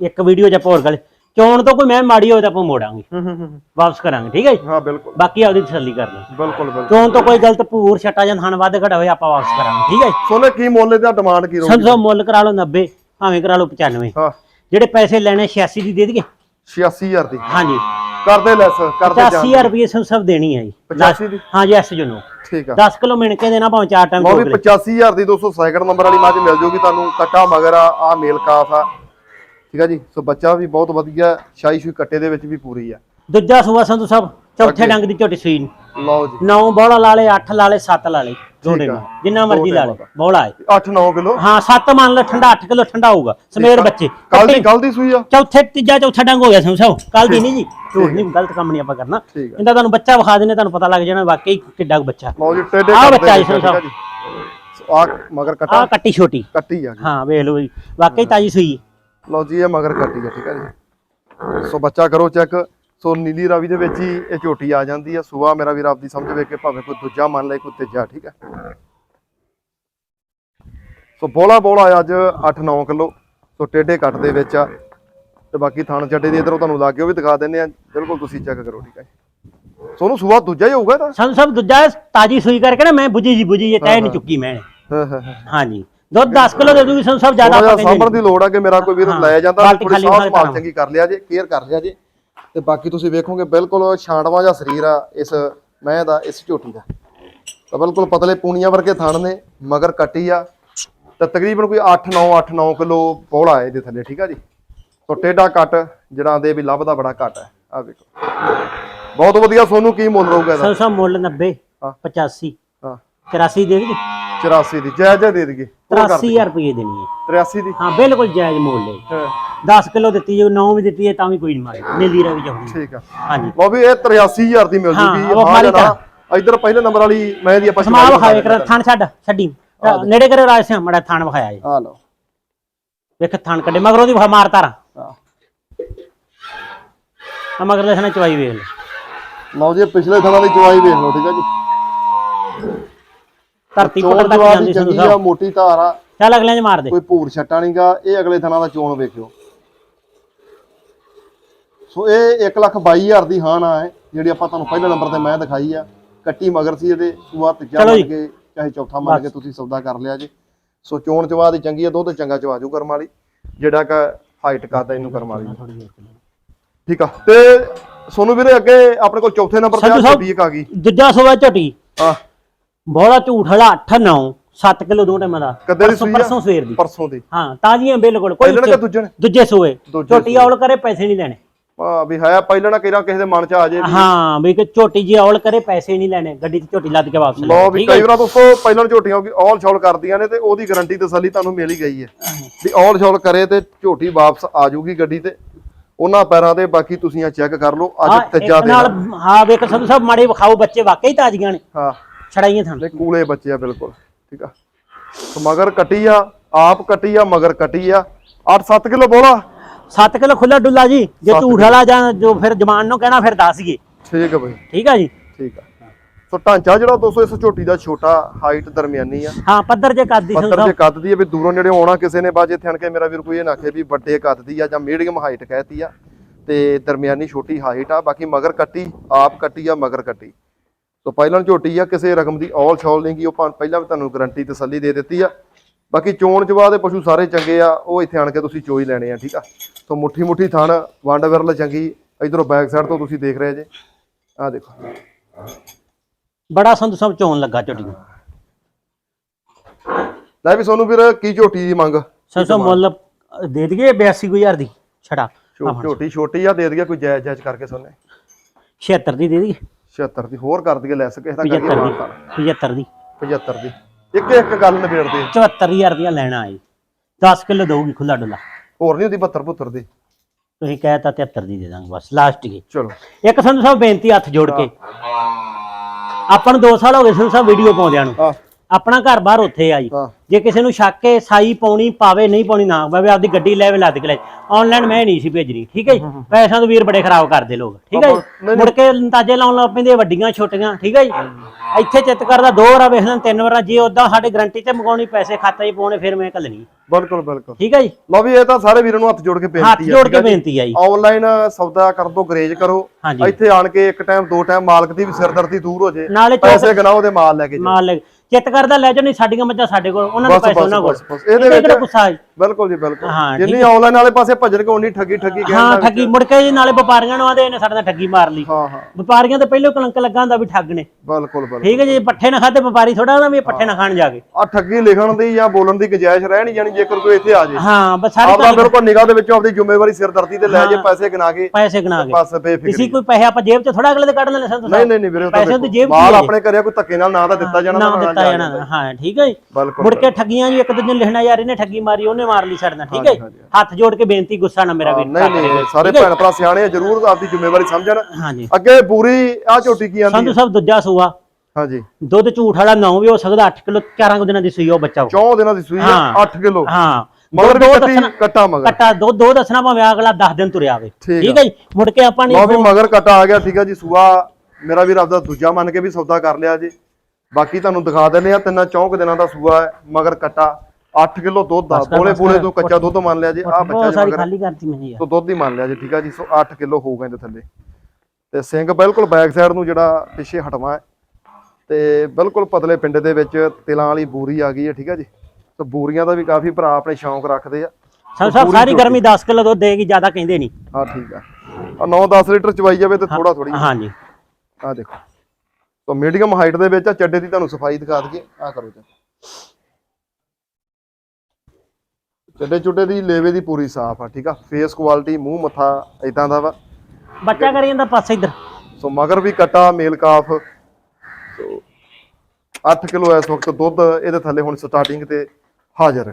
ਇੱਕ ਵੀਡੀਓ ਚ ਆਪਾਂ ਹੋਰ ਗੱਲ ਚੋਣ ਤੋਂ ਕੋਈ ਮੈਂ ਮਾੜੀ ਹੋਵੇ ਤਾਂ ਆਪਾਂ ਮੋੜਾਂਗੇ। ਹੂੰ ਹੂੰ ਹੂੰ ਵਾਪਸ ਕਰਾਂਗੇ ਠੀਕ ਹੈ ਜੀ? ਹਾਂ ਬਿਲਕੁਲ। ਬਾਕੀ ਆਪਦੀ ਤਸੱਲੀ ਕਰ ਲਓ। ਬਿਲਕੁਲ ਬਿਲਕੁਲ। ਚੋਣ ਤੋਂ ਕੋਈ ਗਲਤ ਭੂਰ ਛੱਟਾ ਜਾਂ ਥਣ ਵੱਧ ਘਟਾ ਹੋਵੇ ਆਪਾਂ ਵਾਪਸ ਕਰਾਂਗੇ ਠੀਕ ਹੈ ਸੋਨੇ ਕੀ ਮੁੱਲ ਦਾ ਡਿਮਾਂਡ ਕੀ ਰਹੂਗੀ? ਸਾਹਿਬ ਮੁੱਲ ਕਰਾ ਲਓ 90 ਭਾਵੇਂ ਕਰਾ ਲਓ 95 ਹਾਂ। ਜਿਹੜੇ ਪੈਸੇ ਲੈਣੇ 86 ਦੀ ਦੇ ਦਈਏ? 86000 ਦੀ। ਹਾਂਜੀ। ਕਰਦੇ ਲੈਸ ਕਰਦੇ 85000 ਰੁਪਏ ਸੰਤ ਸਾਹਿਬ ਦੇਣੀ ਹੈ ਜੀ। 85 ਦੀ? ਹਾਂ ਜੀ ਐਸ ਜਨੋ। ਠੀਕ ਆ। 10 ਕਿਲੋ ਮਿਣ ਕੇ ਦੇਣਾ ਭਾਵੇਂ ਚਾਰ ਟਾਈਮ ਵੀ 85000 ਦੀ 200 ਸੈਕਿੰਡ ਨੰਬਰ ਵਾਲੀ ਮੱਝ ਮਿਲ ਜੂਗੀ ਤੁਹਾਨੂੰ। ਕੱਟਾ ਮਗਰ ਆ ਆ ਮੇਲ ਕਾਫ ਆ। ਠੀਕ ਆ ਜੀ? ਸੋ ਬੱਚਾ ਵੀ ਬਹੁਤ ਵਧੀਆ ਸ਼ਾਈ ਸ਼ੂਈ ਕੱਟੇ ਦੇ ਵਿੱਚ ਵੀ ਪੂਰੀ ਆ। ਦੂਜਾ ਸੂਆ ਸੰਧੂ ਸਾਹਿਬ ਚੌਥੇ ਡੰਗ ਦੀ ਝੋਟੀ ਸੂਈ ਲਓ ਜੀ। 9 ਬੋਲਾ ਲਾ ਲੇ 8 ਲਾ ਲੇ 7 ਲਾ ਲੇ ਦਿਨ ਆ। ਜਿੰਨਾ ਮਰਜ਼ੀ ਲਾ ਲੇ ਬੋਲਾ ਹੈ 8-9 ਕਿਲੋ। ਹਾਂ 7 ਮੰਨ ਲਓ ਠੰਡਾ 8 ਕਿਲੋ ਠੰਡਾ ਹੋਊਗਾ। ਸਮੇਰ ਬੱਚੇ। ਕੱਲ ਦੀ ਕੱਲ ਦੀ ਸੂਈ ਆ। ਚੌਥੇ ਤੀਜਾ ਚੌਥਾ ਡੰਗ ਹੋ ਗਿਆ ਸਾਹਿਬ ਕੱਲ ਦੀ ਨਹੀਂ ਜੀ। ਝੂਠ ਨਹੀਂ ਗਲਤ ਕੰਮ ਨਹੀਂ ਆਪਾਂ ਕਰਨਾ। ਆ। ਇਹਦਾ ਤੁਹਾਨੂੰ ਬੱਚਾ ਵਿਖਾ ਦਿੰਨੇ ਤੁਹਾਨੂੰ ਪਤਾ ਲੱਗ ਜਾਣਾ ਵਾਕਈ ਕਿੱਡਾ ਕੁ ਬੱਚਾ। ਲਓ ਜੀ ਟੇਡੇ ਕੱਟ ਬੱਚਾ ਜੀ ਵਿੱਚ ਆ, ਸਾਹਿਬ। ਠੀਕ ਆ ਆ ਮਗਰ ਆ ਕੱਟਾ ਕੱਟੀ ਛੋਟੀ। ਕੱਟੀ ਆ ਹਾਂ ਵੇਖ ਲਓ ਜੀ। ਵਾਕਈ ਤਾਜੀ ਸੂਈ। ਲਓ ਜੀ ਇਹ ਮਗਰ ਕੱਟੀ ਆ ਠੀਕ ਆ ਜੀ। ਸੋ ਬੱਚਾ ਕਰੋ ਚੈੱਕ। ਸੋ ਨੀਲੀ ਰਾਵੀ ਦੇ ਵਿੱਚ ਹੀ ਇਹ ਝੋਟੀ ਆ ਜਾਂਦੀ ਆ। ਸੁਆ ਮੇਰਾ ਵੀਰ ਆਪਦੀ ਸਮਝ ਵੇਖ ਕੇ ਭਾਵੇਂ ਕੋਈ ਦੂਜਾ ਮੰਨ ਲੈ ਕੋਈ ਤੀਜਾ ਠੀਕ ਆ ਸੋ ਬੋਲਾ ਬੋਲਾ ਅੱਜ 8-9 ਕਿਲੋ। ਸੋ ਟੇਡੇ ਕੱਟ ਦੇ ਵਿੱਚ ਆ। ਤੇ ਬਾਕੀ ਥਣ ਚੱਡੇ ਦੀ ਇਧਰੋਂ ਤੁਹਾਨੂੰ ਲੱਗੇ ਉਹ ਵੀ ਦਿਖਾ ਦਿੰਦੇ ਆ। ਬਿਲਕੁਲ ਤੁਸੀਂ ਚੈੱਕ ਕਰੋ ਠੀਕ ਜੀ ਸੋਨੂੰ ਸੁਆ ਦੂਜਾ ਹੀ ਹੋਊਗਾ ਤਾਂ ਸਾਹਿਬ ਦੂਜਾ ਤਾਜੀ ਸੂਈ ਕਰਕੇ ਨਾ ਮੈਂ ਬੁੱਝੀ ਜੀ ਬੁੱਝੀ ਇਹ ਤੈ ਨਹੀਂ ਚੁੱਕੀ ਮੈਂ। ਹਾਂ ਹਾਂ ਹਾਂ। ਹਾਂਜੀ। ਦੁੱਧ 10 ਕਿਲੋ ਦੇ ਦੂਗੀ ਸਾਹਿਬ ਜ਼ਿਆਦਾ ਆਪਾਂ ਸਾਂਭਣ ਦੀ ਲੋੜ ਆ ਕਿ ਮੇਰਾ ਕੋਈ ਵੀਰ ਹਾਂ, ਲੈ ਜਾਂਦਾ ਕੇ ਸੰਭਾਲ ਧਰਨਾ। ਚੰਗੀ ਕਰ ਲਿਆ ਜੇ ਕੇਅਰ ਕਰ ਲਿਆ ਜੇ। ਤੇ ਬਾਕੀ ਤੁਸੀਂ ਵੇਖੋਗੇ ਬਿਲਕੁਲ ਛਾਂਟਵਾ ਜਿਹਾ ਸਰੀਰ ਆ ਇਸ ਮੈਂ ਦਾ ਇਸ ਝੋਟੀ ਦਾ। ਤਾਂ ਬਿਲਕੁਲ ਪਤਲੇ ਪੂਣੀਆਂ ਵਰਗੇ ਥਣ ਨੇ ਮਗਰ ਕੱਟੀ ਆ। ਤਾਂ ਤਕਰੀਬਨ ਕੋਈ 8-9 8-9 ਕਿਲੋ ਪੌੜਾ ਹੈ ਇਹਦੇ ਥੱਲੇ ਠੀਕ ਆ ਜੀ? ਸੋ ਟੇਡਾ ਕੱਟ ਜਿਹੜਾ ਆਂਦੇ ਵੀ ਲੱਭਦਾ ਬੜਾ ਘੱਟ ਹੈ ਆ ਵੇਖੋ। ਬਹੁਤ ਵਧੀਆ ਸੋਨੂੰ ਕੀ ਮੁੱਲ ਰਹੂਗਾ ਇਹਦਾ? ਸੰਧੂ ਸਾਹਿਬ ਮੁੱਲ 90 ਹਾਂ। 85 ਹਾਂ 84 ਦੇ ਦੇਗੇ 84 ਦੀ ਜਾਇਜ਼ ਜਾਇਜ਼ ਦੇ ਕਰ 83000 ਰੁਪਏ ਦੇਣੀ ਹੈ। 83 ਦੀ? ਹਾਂ ਬਿਲਕੁਲ ਜਾਇਜ਼ ਮੁੱਲ ਹੈ ਹਾਂ, 10 ਕਿਲੋ ਦਿੱਤੀ ਜੇ 9 ਵੀ ਦਿੱਤੀ ਹੈ ਤਾਂ ਵੀ ਕੋਈ ਨਹੀਂ ਮਾਰੀ ਨੀਲੀ ਰਵੀ ਜਾਊਗੀ। ਠੀਕ ਆ। ਹਾਂਜੀ। ਲਓ ਵੀ ਇਹ 83000 ਦੀ ਮਿਲ ਹਾਂ, ਜੂਗੀ ਹਾਂ ਇਧਰ ਪਹਿਲੇ ਨੰਬਰ ਵਾਲੀ ਮੈਂ ਦੀ ਆਪਾਂ ਸਮਾਲ ਵਿਖਾਵੇ ਕਰ ਥਾਣ ਛੱਡ ਛੱਡੀ। ਨੇੜੇ ਕਰੇ ਰਾਜ ਸਿੰਘ ਮੜਾ ਥਾਣ ਵਿਖਾਇਆ ਜੀ। ਆ ਲਓ। ਵੇਖ ਥਾਣ ਕੱਢੇ ਮਗਰੋਂ ਦੀ ਮਾਰ ਤਾਰਾ। ਹਾਂ। ਮਗਰ ਦੇ ਸਣੇ ਚਵਾਈ ਵੇਖ ਲੈ ਲਓ ਜੀ ਪਿਛਲੇ ਥਾਂ ਦੀ ਚਵਾਈ ਵੇਖ ਲਓ ਠੀਕ ਆ ਜੀ। ਧਰਤੀ ਚੋਣ ਪਟਣ ਤੱਕ ਜਵਾਬ ਜਾਂਦੀ ਸੰਧੂ ਚੰਗੀ ਆ ਸਾਹਿਬ ਮੋਟੀ ਧਾਰ ਆ। ਚੱਲ ਅਗਲੇ ਚ ਮਾਰ ਦੇ। ਕੋਈ ਭੂਰ ਛੱਟਾ ਨਹੀਂਗਾ ਇਹ ਅਗਲੇ ਥਾਂ ਦਾ ਚੋਣ ਵੇਖਿਓ। ਸੋ ਇਹ 122000 ਦੀ ਹਾਨ ਆ ਹੈ ਜਿਹੜੀ ਆਪਾਂ ਤੁਹਾਨੂੰ ਪਹਿਲੇ ਨੰਬਰ ਤੇ ਮੈਂ ਦਿਖਾਈ ਆ। ਕੱਟੀ ਮਗਰ ਸੀ ਇਹਦੇ ਸੂਆ ਤੀਜਾ ਚਲੋ ਮੰਨ। ਕੇ ਚਾਹੇ ਚੌਥਾ ਮੰਨ ਕੇ ਤੁਸੀਂ ਸੌਦਾ ਕਰ ਲਿਆ ਜੀ। ਸੋ ਚੋਣ ਚਵਾ ਦੀ ਚੰਗੀ ਆ ਦੁੱਧ ਚੰਗਾ ਚਵਾ ਜੂ ਕਰਮ ਵਾਲੀ। ਜਿਹੜਾ ਕਿ ਹਾਈਟ ਕਰਦਾ ਇਹਨੂੰ ਕਰਮ ਵਾਲੀ। ਠੀਕ ਆ। ਤੇ ਸੋਨੂੰ ਵੀਰੇ ਅੱਗੇ ਆਪਣੇ ਕੋਲ ਚੌਥੇ ਨੰਬਰ ਤੇ ਆ ਸਾਹਿਬ। ਇੱਕ ਆ ਗਈ। ਦੂਜਾ ਸੋਵਾ ਝੋਟੀ। ਆ ਬੋਲਾ ਝੂਠ ਵਾਲਾ 8 9 7 ਕਿਲੋ ਦੋ ਟਾਈਮਾਂ ਦਾ। ਕਦੇ ਦੀ ਪਰਸੋਂ- ਸੂਈ ਆ? ਪਰਸੋਂ ਸਵੇਰ ਦੀ। ਪਰਸੋਂ ਦੀ। ਹਾਂ ਤਾਜ਼ੀਆਂ ਬਿਲਕੁਲ ਕੋਈ ਪਹਿਲਣ ਕਿ ਦੂਜਣ ਦੂਜੇ ਸੋਏ। ਦੂਜੇ ਝੋਟੀ ਔਲ ਕਰੇ ਪੈਸੇ ਨਹੀਂ ਲੈਣੇ। ਆ ਵੀ ਹੈ ਪਹਿਲਣਾ ਕਿਹੜਾ ਕਿਸੇ ਦੇ ਮਨ ਚ ਆ ਜੇ ਵੀ ਹਾਂ ਵੀ ਕਿ ਝੋਟੀ ਜੀ ਔਲ ਕਰੇ ਪੈਸੇ ਨਹੀਂ ਲੈਣੇ ਗੱਡੀ 'ਚ ਝੋਟੀ ਲੱਦ ਕੇ ਵਾਪਸ ਲੈ ਲੋ ਜਾਓ, ਵੀ ਕਈ ਵਾਰ ਦੋਸਤੋ ਪਹਿਲਾਂ ਝੋਟੀਆਂ ਵੀ ਆਲ ਛੌਲ ਕਰਦੀਆਂ ਨੇ ਤੇ ਉਹਦੀ ਗਾਰੰਟੀ ਤਸੱਲੀ ਤੁਹਾਨੂੰ ਮਿਲ ਹੀ ਗਈ ਹੈ। ਵੀ ਆਲ ਛੌਲ ਕਰੇ ਤੇ ਝੋਟੀ ਵਾਪਸ ਆ ਜਾਊਗੀ ਗੱਡੀ ਤੇ। ਉਹਨਾਂ ਪੈਰਾਂ ਤੇ ਬਾਕੀ ਤੁਸੀਂ ਆ ਚੈੱਕ ਕਰ ਲਓ ਅੱਜ ਤੀਜਾ ਦਿਨ ਨਾਲ। ਹਾਂ। ਵੇਖ ਸੰਧੂ ਸਾਹਿਬ ਮਾੜੇ ਵਿਖਾਓ ਬੱਚੇ ਵਾਕਈ ਤਾਜ਼ੀਆਂ ਨੇ। ਹਾਂ। ਛੜਾਈਆਂ ਥਾਂ। ਤੇ ਕੂਲੇ ਬੱਚੇ ਆ ਬਿਲਕੁਲ ਠੀਕ ਆ। ਸੋ ਮਗਰ ਕੱਟੀ ਆ ਆਪ ਕੱਟੀ ਆ ਮਗਰ ਕੱਟੀ ਆ। 8-7 ਕਿਲੋ ਬੋਲਾ? 7 ਕਿਲੋ ਖੁੱਲਾ ਡੁੱਲਾ ਜੀ ਜੇ ਝੂਠ ਵਾਲਾ ਜਾਂ ਜੋ ਫਿਰ ਜਮਾਨ ਨੂੰ ਕਹਿਣਾ ਫਿਰ ਦੱਸ ਗਏ। ਠੀਕ ਆ ਬਈ। ਠੀਕ ਆ ਜੀ? ਠੀਕ ਆ। ਸੋ ਢਾਂਚਾ ਜਿਹੜਾ ਦੋਸਤੋ ਇਸ ਝੋਟੀ ਦਾ ਛੋਟਾ ਹਾਈਟ ਦਰਮਿਆਨੀ ਆ। ਹਾਂ ਪੱਧਰ ਜੇ ਕਰਦੀ ਸੰਧੂ ਪੱਤਰ ਜੇ ਕੱਦ ਦੀ ਆ ਵੀ ਦੂਰੋਂ ਨੇੜੇ ਆਉਣਾ ਕਿਸੇ ਨੇ ਬਾਜੇ ਥਣ ਕੇ ਮੇਰਾ ਵੀਰ ਕੋਈ ਇਹ ਨਾ ਆਖੇ ਵੀ ਵੱਡੇ ਕੱਦ ਦੀ ਆ ਜਾਂ ਮੀਡੀਅਮ ਹਾਈਟ ਕਹਿਤੀ ਆ। ਤੇ ਦਰਮਿਆਨੀ ਛੋਟੀ ਹਾਈਟ ਆ ਬਾਕੀ ਮਗਰ ਕੱਟੀ ਆਪ ਕੱਟੀ ਆ ਮਗਰ ਕੱਟੀ। ਸੋ ਪਹਿਲਾਂ ਝੋਟੀ ਆ ਕਿਸੇ ਰਕਮ ਦੀ ਔਲ ਛੌਲ ਨਹੀਂ ਗੀ ਉਹ ਪਹਿਲਾਂ ਵੀ ਤੁਹਾਨੂੰ ਗਾਰੰਟੀ ਤਸੱਲੀ ਦੇ ਦਿੱਤੀ ਆ। ਬਾਕੀ ਚੋਣ ਚਵਾ ਦੇ ਪਸ਼ੂ ਸਾਰੇ ਚੰਗੇ ਆ ਉਹ ਇੱਥੇ ਆਣ ਕੇ ਤੁਸੀਂ ਚੋਈ ਲੈਣੇ ਆ ਠੀਕ ਆ? ਸੋ ਮੁੱਠੀ ਮੁੱਠੀ ਥਣ ਵੰਡ ਵਿਰਲ ਚੰਗੀ ਇਧਰੋਂ ਬੈਕ ਸਾਈਡ ਤੋਂ ਤੁਸੀਂ ਦੇਖ ਰਹੇ ਜੇ। ਆ ਦੇਖੋ। ਬੜਾ ਸੰਧੂ ਸਾਹਿਬ ਚੋਣ ਲੱਗਾ ਝੋਟੀ ਨੂੰ। ਲੈ ਵੀ ਸੋਨੂੰ ਵੀਰ ਕੀ ਝੋਟੀ ਦੀ ਮੰਗ? ਸਾਹਿਬ ਮੁੱਲ ਦੇ ਦਈਏ 82000 ਦੀ ਛੜਾ। ਝੋਟੀ ਛੋਟੀ ਆ ਦੇ ਦਈਏ ਕੋਈ ਜਾਇਜ਼ ਜਾਇਜ਼ ਕਰਕੇ ਸੋਨੇ। 76 ਦੀ ਦੇ ਦਈਏ। 76 ਦੀ ਹੋਰ ਕਰ ਦਈਏ ਲੈਸ ਕਿਸੇ ਦਾ ਕਰੀਏ 75 ਦੀ ਮਾਨਤਾਨ 75 ਦੀ। 75 ਦੀ। ਇੱਕ ਇੱਕ ਗੱਲ ਨਿਬੇੜਦੇ 74000 ਦੀਆਂ ਲੈਣਾ ਆਈ 10 ਕਿਲੋ ਦਊਗੀ ਖੁੱਲਾ ਡੁੱਲਾ ਹੋਰ ਨਹੀਂ ਹੁੰਦੀ 72 72 ਦੀ? ਤੁਸੀਂ ਕਹਿਤਾ 73 ਦੀ ਦੇ ਦਾਂਗੇ ਬਸ ਲਾਸਟ ਹੀ ਚਲੋ। ਇੱਕ ਸੰਧੂ ਸਾਹਿਬ ਬੇਨਤੀ ਹੱਥ ਜੋੜ ਕੇ। ਆਪਾਂ ਨੂੰ 2 ਸਾਲ ਹੋ ਗਏ ਸੰਧੂ ਸਾਹਿਬ ਵੀਡੀਓ ਪਾਉਂਦਿਆਂ ਨੂੰ। ਆਪਣਾ ਘਰ ਬਾਹਰ ਉੱਥੇ ਆ ਜੀ। ਹਾਂ। ਜੇ ਕਿਸੇ ਨੂੰ ਸ਼ੱਕ ਹੈ ਸਾਈ ਪਾਉਣੀ ਪਾਵੇ ਨਹੀਂ ਪਾਉਣੀ ਨਾ ਪਾਵੇ ਆਪਦੀ ਗੱਡੀ ਲੈ ਵੇ ਲੱਦ ਕੇ ਲੈ ਆਨਲਾਈਨ ਮੈਂ ਨਹੀਂ ਸੀ ਭੇਜਣੀ ਠੀਕ ਹੈ ਜੀ? ਪੈਸਿਆਂ ਤੋਂ ਵੀਰ ਬੜੇ ਖਰਾਬ ਕਰਦੇ ਲੋਕ ਠੀਕ ਹੈ ਜੀ? ਮੁੜ ਕੇ ਅੰਦਾਜ਼ੇ ਲਾਉਣ ਲੱਗ ਪੈਂਦੇ ਵੱਡੀਆਂ ਛੋਟੀਆਂ ਠੀਕ ਹੈ ਜੀ? ਇੱਥੇ ਚਿੱਤ ਕਰਦਾ ਦੋ ਵਾਰਾ ਵੇਖ ਲੈਣ ਤਿੰਨ ਵਾਰਾ ਜੇ ਉਦਾਂ ਸਾਡੇ ਗਰੰਟੀ ਤੇ ਮੰਗਾਉਣੀ ਪੈਸੇ ਖਾਤੇ 'ਚ ਪਾਉਣੇ ਫਿਰ ਮੈਂ ਘੱਲਣੀ ਬਿਲਕੁਲ ਬਿਲਕੁਲ। ਠੀਕ ਹੈ ਜੀ? ਲਓ ਵੀ ਇਹ ਤਾਂ ਸਾਰੇ ਵੀਰਾਂ ਨੂੰ ਹੱਥ ਜੋੜ ਕੇ ਹੱਥ ਬੇਨਤੀ ਹੈ ਜੋੜ ਕੇ ਹੈ। ਬੇਨਤੀ ਆ ਜੀ। ਆਨਲਾਈਨ ਸੌਦਾ ਕਰਨ ਤੋਂ ਗਰੇਜ ਕਰੋ। ਹਾਂਜੀ। ਇੱਥੇ ਆਣ ਕੇ ਇੱਕ ਟਾਈਮ ਦੋ ਟਾਈਮ ਮਾਲਕ ਦੀ ਵੀ ਸਿਰਦਰਦੀ ਦੂਰ ਹੋ ਜੇ। ਨਾਲੇ ਚੌਕ ਪੈਸੇ ਗਨਾਓ ਦੇ ਮਾਲ ਲੈ ਕੇ ਜਾਓ। ਮਾਲ ਲੈ ਚਿੱਤ ਕਰਦਾ ਲੈ ਜਾਓ ਨਹੀਂ ਸਾਡੀਆਂ ਮੱਝਾਂ ਸਾਡੇ ਕੋਲ ਉਹਨਾਂ ਦੇ ਬਸ ਪੈਸੇ ਬਸ ਉਹਨਾਂ ਕੋਲ। ਬਸ ਇਹਦੇ ਵਿੱਚ ਗੁੱਸਾ ਹੈ? ਬਿਲਕੁਲ ਜੀ ਬਿਲਕੁਲ। ਹਾਂ, ਜਿੰਨੀ ਆਨਲਾਈਨ ਵਾਲੇ ਪਾਸੇ ਭੱਜਣ ਕੋ ਉਨੀ ਠੱਗੀ ਠੱਗੀ ਕਹਿਣ ਹਾਂ ਠੱਗੀ। ਮੁੜ ਕੇ ਜੀ ਨਾਲੇ ਵਪਾਰੀਆਂ ਨੂੰ ਆਂਦੇ ਇਹਨੇ ਸਾਡੇ ਨਾਲ ਠੱਗੀ ਮਾਰ ਲਈ। ਹਾਂ ਹਾਂ। ਵਪਾਰੀਆਂ ਤੇ ਪਹਿਲਾਂ ਕਲੰਕ ਲੱਗਾ ਹੁੰਦਾ ਵੀ ਠੱਗ ਨੇ। ਬਿਲਕੁਲ ਬਿਲਕੁਲ। ਠੀਕ ਹੈ ਜੀ ਪੱਠੇ ਨਾ ਖਾਦੇ ਵਪਾਰੀ ਥੋੜਾ ਹੁੰਦਾ ਵੀ ਇਹ ਪੱਠੇ ਨਾ ਖਾਣ ਜਾ ਕੇ। ਆ ਠੱਗੀ ਲਿਖਣ ਦੀ ਜਾਂ ਬੋਲਣ ਦੀ ਗੁੰਜਾਇਸ਼ ਰਹਿ ਨਹੀਂ ਜਾਣੀ ਜੇਕਰ ਕੋਈ ਇੱਥੇ ਆ ਜੇ। ਹਾਂ ਬਸ ਸਾਰੇ ਆਪਦਾ ਬਿਲਕੁਲ ਨਿਗਾਹ ਦੇ ਵਿੱਚੋਂ ਆਪਦੀ ਜ਼ਿੰਮੇਵਾਰੀ ਸਿਰਦਰਦੀ ਤੇ ਲੈ ਜੇ ਪੈਸੇ ਗਿਣਾ ਕੇ। ਪੈਸੇ ਗਣਾ ਕੇ। ਬਸ ਬੇਫਿਕਰੀ। ਕਿਸੇ ਕੋਈ ਪੈਸੇ ਆਪਾਂ ਜੇਬ ਚ ਥੋੜਾ ਅਗਲੇ ਦੇ ਕੱਢ ਲੈਣੇ ਸਾਨੂੰ ਨਹੀਂ ਨਹੀਂ ਨਹੀਂ ਵੀਰੇ ਉਹ ਤਾਂ ਪੈਸੇ ਤਾਂ ਦੇਖੋ, ਜੇਬ 'ਚ ਮਾਲ ਹੀ ਹੈ। ਆਪਣੇ ਘਰੇ ਕੋਈ ਧੱਕੇ ਨਾਲ ਨਾ ਤਾਂ ਦਿੱਤਾ ਜਾਣਾ ਨਾ ਨਾ ਦਿੱਤਾ ਜਾਣਾ ਹਾਂ ਠੀਕ ਹੈ ਜੀ। ਬਿਲਕੁਲ ਮੁੜ ਕੇ ਠੱਗੀਆਂ ਜੀ ਇੱਕ ਦੂਜੇ ਨੂੰ ਲਿਖਣਾ ਯਾਰ ਇਹਨੇ ਠੱਗੀ ਮਾਰੀ ਉਹਨੇ ਮਾਰ ਲਈ ਸਾਡੇ ਨਾਲ ਠੀਕ ਹੈ ਜੀ? ਹੱਥ ਜੋੜ ਕੇ ਬੇਨਤੀ ਗੁੱਸਾ ਨਾ ਮੇਰਾ ਵੀਰ ਨਹੀਂ ਨਹੀਂ ਸਾਰੇ ਭੈਣ ਭਰਾ ਸਿਆਣੇ ਆ ਜਰੂਰ ਆਪਦੀ ਜ਼ਿੰਮੇਵਾਰੀ ਸਮਝਣ। ਹਾਂਜੀ। ਅੱਗੇ ਪੂਰੀ ਆ ਝੋਟੀ ਕੀ ਆਂਦੀ ਸੰਧੂ ਸਾਹਿਬ ਦੂਜਾ ਸੂਆ। ਹਾਂਜੀ। ਦੁੱਧ ਝੂਠ ਵਾਲਾ ਨਾ ਵੀ ਹੋ ਸਕਦਾ 8 ਕਿਲੋ 11 ਕੁ ਦਿਨਾਂ ਦੀ ਸੂਈ ਉਹ ਬੱਚਾ। ਚੌਂ ਦਿਨਾਂ ਦੀ ਸੂਈ ਆ ਹਾਂ। 8 ਕਿਲੋ। ਹਾਂ। ਮਗਰ ਦੋ ਵੀ ਦੱਸਣਾ ਕੱਟੀ ਮਗਰ। ਕੱਟਾ ਦੋ ਦੋ ਦੱਸਣਾ ਭਾਵੇਂ ਅਗਲਾ 10 ਦਿਨ ਤੁਰਿਆ ਆਵੇ। ਠੀਕ ਠੀਕ ਹੈ ਜੀ? ਮੁੜ ਕੇ ਆਪਾਂ ਲਓ ਵੀ ਮਗਰ ਕੱਟਾ ਆ ਗਿਆ ਠੀਕ ਆ ਜੀ ਸੂਆ। ਮੇਰਾ ਵੀਰ ਆਪਦਾ ਦੂਜਾ ਮੰਨ ਕੇ ਵੀ ਸੌਦਾ ਕਰ ਲਿਆ ਜੀ। ਬਾਕੀ ਤੁਹਾਨੂੰ ਦਿਖਾ ਦਿੰਦੇ ਆ ਤਿੰਨਾਂ ਚੌਂਕ ਦਿਨਾਂ ਦਾ ਸੂਆ ਹੈ ਮਗਰ ਕੱਟਾ। 8 ਕਿਲੋ ਦੁੱਧ ਆ ਬੋਲੇ ਬੋਲੇ। ਤੋਂ ਕੱਚਾ ਦੁੱਧ ਮੰਨ ਲਿਆ ਜੀ ਆ ਬੱਚਾ ਬਹੁਤ ਸਾਰੀ ਖਾਲੀ ਕਰਤੀ ਮੈਂ ਯਾਰ ਤੋਂ ਦੁੱਧ ਹੀ ਮੰਨ ਲਿਆ ਜੀ ਠੀਕ ਆ ਜੀ? ਸੋ 8 ਕਿਲੋ ਹੋਊਗਾ ਇਹਦੇ ਥੱਲੇ। ਤੇ ਸਿੰਘ ਬਿਲਕੁਲ ਬੈਕ ਸਾਈਡ ਨੂੰ ਜਿਹੜਾ ਪਿੱਛੇ ਹਟਵਾ ਹੈ। ਤੇ ਬਿਲਕੁਲ ਪਤਲੇ ਪਿੰਡ ਦੇ ਵਿੱਚ ਤਿਲਾਂ ਵਾਲੀ ਬੂਰੀ ਆ ਗਈ ਹੈ ਠੀਕ ਆ ਜੀ? ਸੋ ਬੂਰੀਆਂ ਦਾ ਵੀ ਕਾਫੀ ਭਰਾ ਆਪਣੇ ਸ਼ੌਂਕ ਰੱਖਦੇ ਆ। ਸੰਧੂ ਸਾਹਿਬ ਸਾਰੀ ਗਰਮੀ 10 ਕਿਲੋ ਦੁੱਧ ਦੇਗੀ ਜ਼ਿਆਦਾ ਕਹਿੰਦੇ ਨਹੀਂ। ਹਾਂ ਠੀਕ ਆ। ਆ 9-10 ਲੀਟਰ ਚਵਾਈ ਜਾਵੇ ਤੇ ਥੋੜਾ ਥੋੜੀ ਹਾਂਜੀ। ਆ ਦੇਖੋ। ਸੋ ਮੀਡੀਅਮ ਹਾਈਟ ਦੇ ਵਿੱਚ ਆ ਚੱਡੇ ਦੀ ਤੁਹਾਨੂੰ ਸਫ਼ਾਈ ਦਿਖਾ ਦਈਏ। ਆ ਕਰੋ ਜੀ। ਚੱਡੇ ਚੁੱਡੇ ਦੀ ਲੇਵੇ ਦੀ ਪੂਰੀ ਸਾਫ਼ ਆ ਠੀਕ ਆ? ਫੇਸ ਕੁਆਲਿਟੀ ਮੂੰਹ ਮੱਥਾ ਇਦਾਂ ਦਾ ਵਾ। ਬੱਚਾ ਕਰੀ ਜਾਂਦਾ ਪਾਸੇ ਇੱਧਰ। ਸੋ ਮਗਰ ਵੀ ਕਟਾ ਮੇਲ ਕਾਫ। ਸੋ 8 ਕਿਲੋ ਇਸ ਵਕਤ ਦੁੱਧ ਇਹਦੇ ਥੱਲੇ ਹੁਣ ਸਟਾਰਟਿੰਗ ਤੇ ਹਾਜ਼ਰ। ਹੈ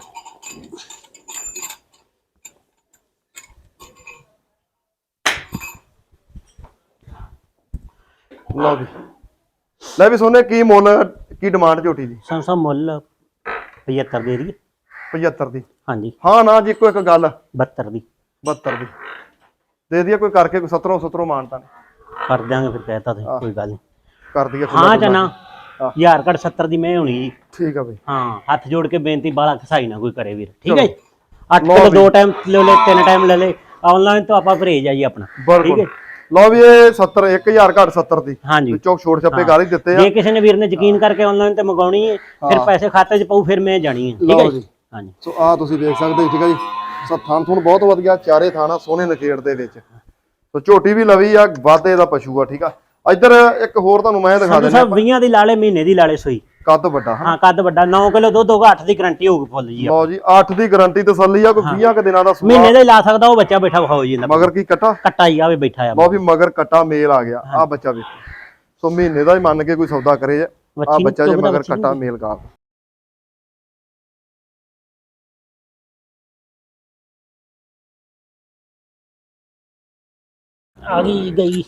ਲਓ ਲੈ ਵੀ ਸੋਨੇ ਕੀ ਮੁੱਲ ਕੀ ਡਿਮਾਂਡ ਝੋਟੀ ਦੀ? ਸਾਹਿਬ ਮੁੱਲ 75 ਦੇ ਦੀ 75 ਦੀ। ਹਾਂਜੀ। ਹਾਂ ਨਾ ਜੀ ਇੱਕੋ ਇੱਕ ਗੱਲ। 72 ਦੀ। 72 ਦੀ। ਦੇ ਦਈਏ ਕੋਈ ਕਰਕੇ ਕੋਈ 17 17 ਮਾਨਤਾ ਨੇ ਕਰ ਦਿਆਂਗੇ ਫਿਰ ਕਹਿਤਾ ਤੇ ਕੋਈ ਗੱਲ ਨਹੀਂ। ਕਰ ਦਈਏ ਹਾਂ ਜਾਂ। ਨਾ ਹਾਂ। ਯਾਰ ਘੜ 70 ਦੀ ਮੈਂ ਹੋਣੀ ਜੀ। ਠੀਕ ਆ ਬਈ। ਹਾਂ ਹੱਥ ਜੋੜ ਕੇ ਬੇਨਤੀ ਬਾਲਾ ਖਸਾਈ ਨਾ ਕੋਈ ਕਰੇ ਵੀਰ। ਠੀਕ ਹੈ ਜੀ? 8 ਲਓ ਕਿਲੋ। ਦੋ ਟਾਈਮ ਲੈ ਲੈ ਤਿੰਨ ਟਾਈਮ ਲੈ ਲੈ। ਆਨਲਾਈਨ ਤੋਂ ਆਪਾਂ ਪਰਹੇਜ ਆ ਜੀ ਆਪਣਾ। ਬਿਲਕੁਲ। ਲਓ ਵੀ ਇਹ 70 1000 ਘੱਟ 70 ਦੀ। ਹਾਂਜੀ। ਵਿੱਚੋਂ ਛੋਟ ਛੱਪੇ ਗਾਲ ਹੀ ਦਿੱਤੇ ਆ। ਜੇ ਕਿਸੇ ਨੇ ਵੀਰ ਨੇ ਯਕੀਨ ਕਰਕੇ ਆਨਲਾਈਨ ਤੇ ਮੰਗਾਉਣੀ ਹੈ ਫਿਰ ਪੈਸੇ ਖਾਤੇ 'ਚ ਪਊ ਫਿਰ ਮੈਂ ਜਾਣੀ ਹੈ। ਠੀਕ ਹੈ ਜੀ। ਹਾਂਜੀ। ਸੋ ਆ ਤੁਸੀਂ ਦੇਖ ਸਕਦੇ ਹੋ ਠੀਕ ਹੈ ਜੀ। ਸੋ ਥਾਨ ਥੁਣ ਬਹੁਤ ਵਧੀਆ ਚਾਰੇ ਥਾਣਾ ਸੋਹਣੇ ਨਕੇੜ ਦੇ ਵਿੱਚ। ਸੋ ਝੋਟੀ ਵੀ ਲਵੀ ਆ ਵਾਧੇ ਦਾ ਪਸ਼ੂ ਆ ਠੀਕ ਆ। ਇੱਧਰ ਇੱਕ ਹੋਰ ਤੁਹਾਨੂੰ ਮੈਂ ਦਿਖਾ ਦਿੰਦਾ। ਸਾਹਿਬ 20 ਦੀ ਲਾਲੇ ਮਹੀਨੇ ਦੀ ਲਾਲੇ ਸੋਈ। ਕੱਦ ਵੱਡਾ ਹਾਂ ਕੱਦ ਵੱਡਾ 9 ਕਿਲੋ ਦੁੱਧ ਹੋਗਾ 8 ਦੀ ਗਰੰਟੀ ਹੋਊਗੀ ਫੁੱਲ ਜੀ ਲਓ ਜੀ 8 ਦੀ ਗਾਰੰਟੀ ਤਸੱਲੀ ਆ ਕੋਈ 20 ਕ ਦਿਨਾਂ ਦਾ ਸੂਆ। ਮਹੀਨੇ ਦਾ ਹੀ ਲਾ ਸਕਦਾ ਉਹ ਬੱਚਾ ਬੈਠਾ ਵਿਖਾਓ ਜੀ ਮਗਰ ਕੀ ਕਟਾ? ਕੱਟਾ ਹੀ ਆਵੇ ਬੈਠਾ ਆ। ਲਓ ਵੀ ਮਗਰ ਕਟਾ ਮੇਲ ਆ ਗਿਆ। ਆ ਬੱਚਾ ਵੇਖੋ। ਸੋ ਮਹੀਨੇ ਦਾ ਹੀ ਮੰਨ ਕੇ ਕੋਈ ਸੌਦਾ ਕਰੇ ਆ ਬੱਚਾ ਜੇ ਮਗਰ ਕਟਾ ਮੇਲ ਕਾ ਆ ਗਈ ਗਈ।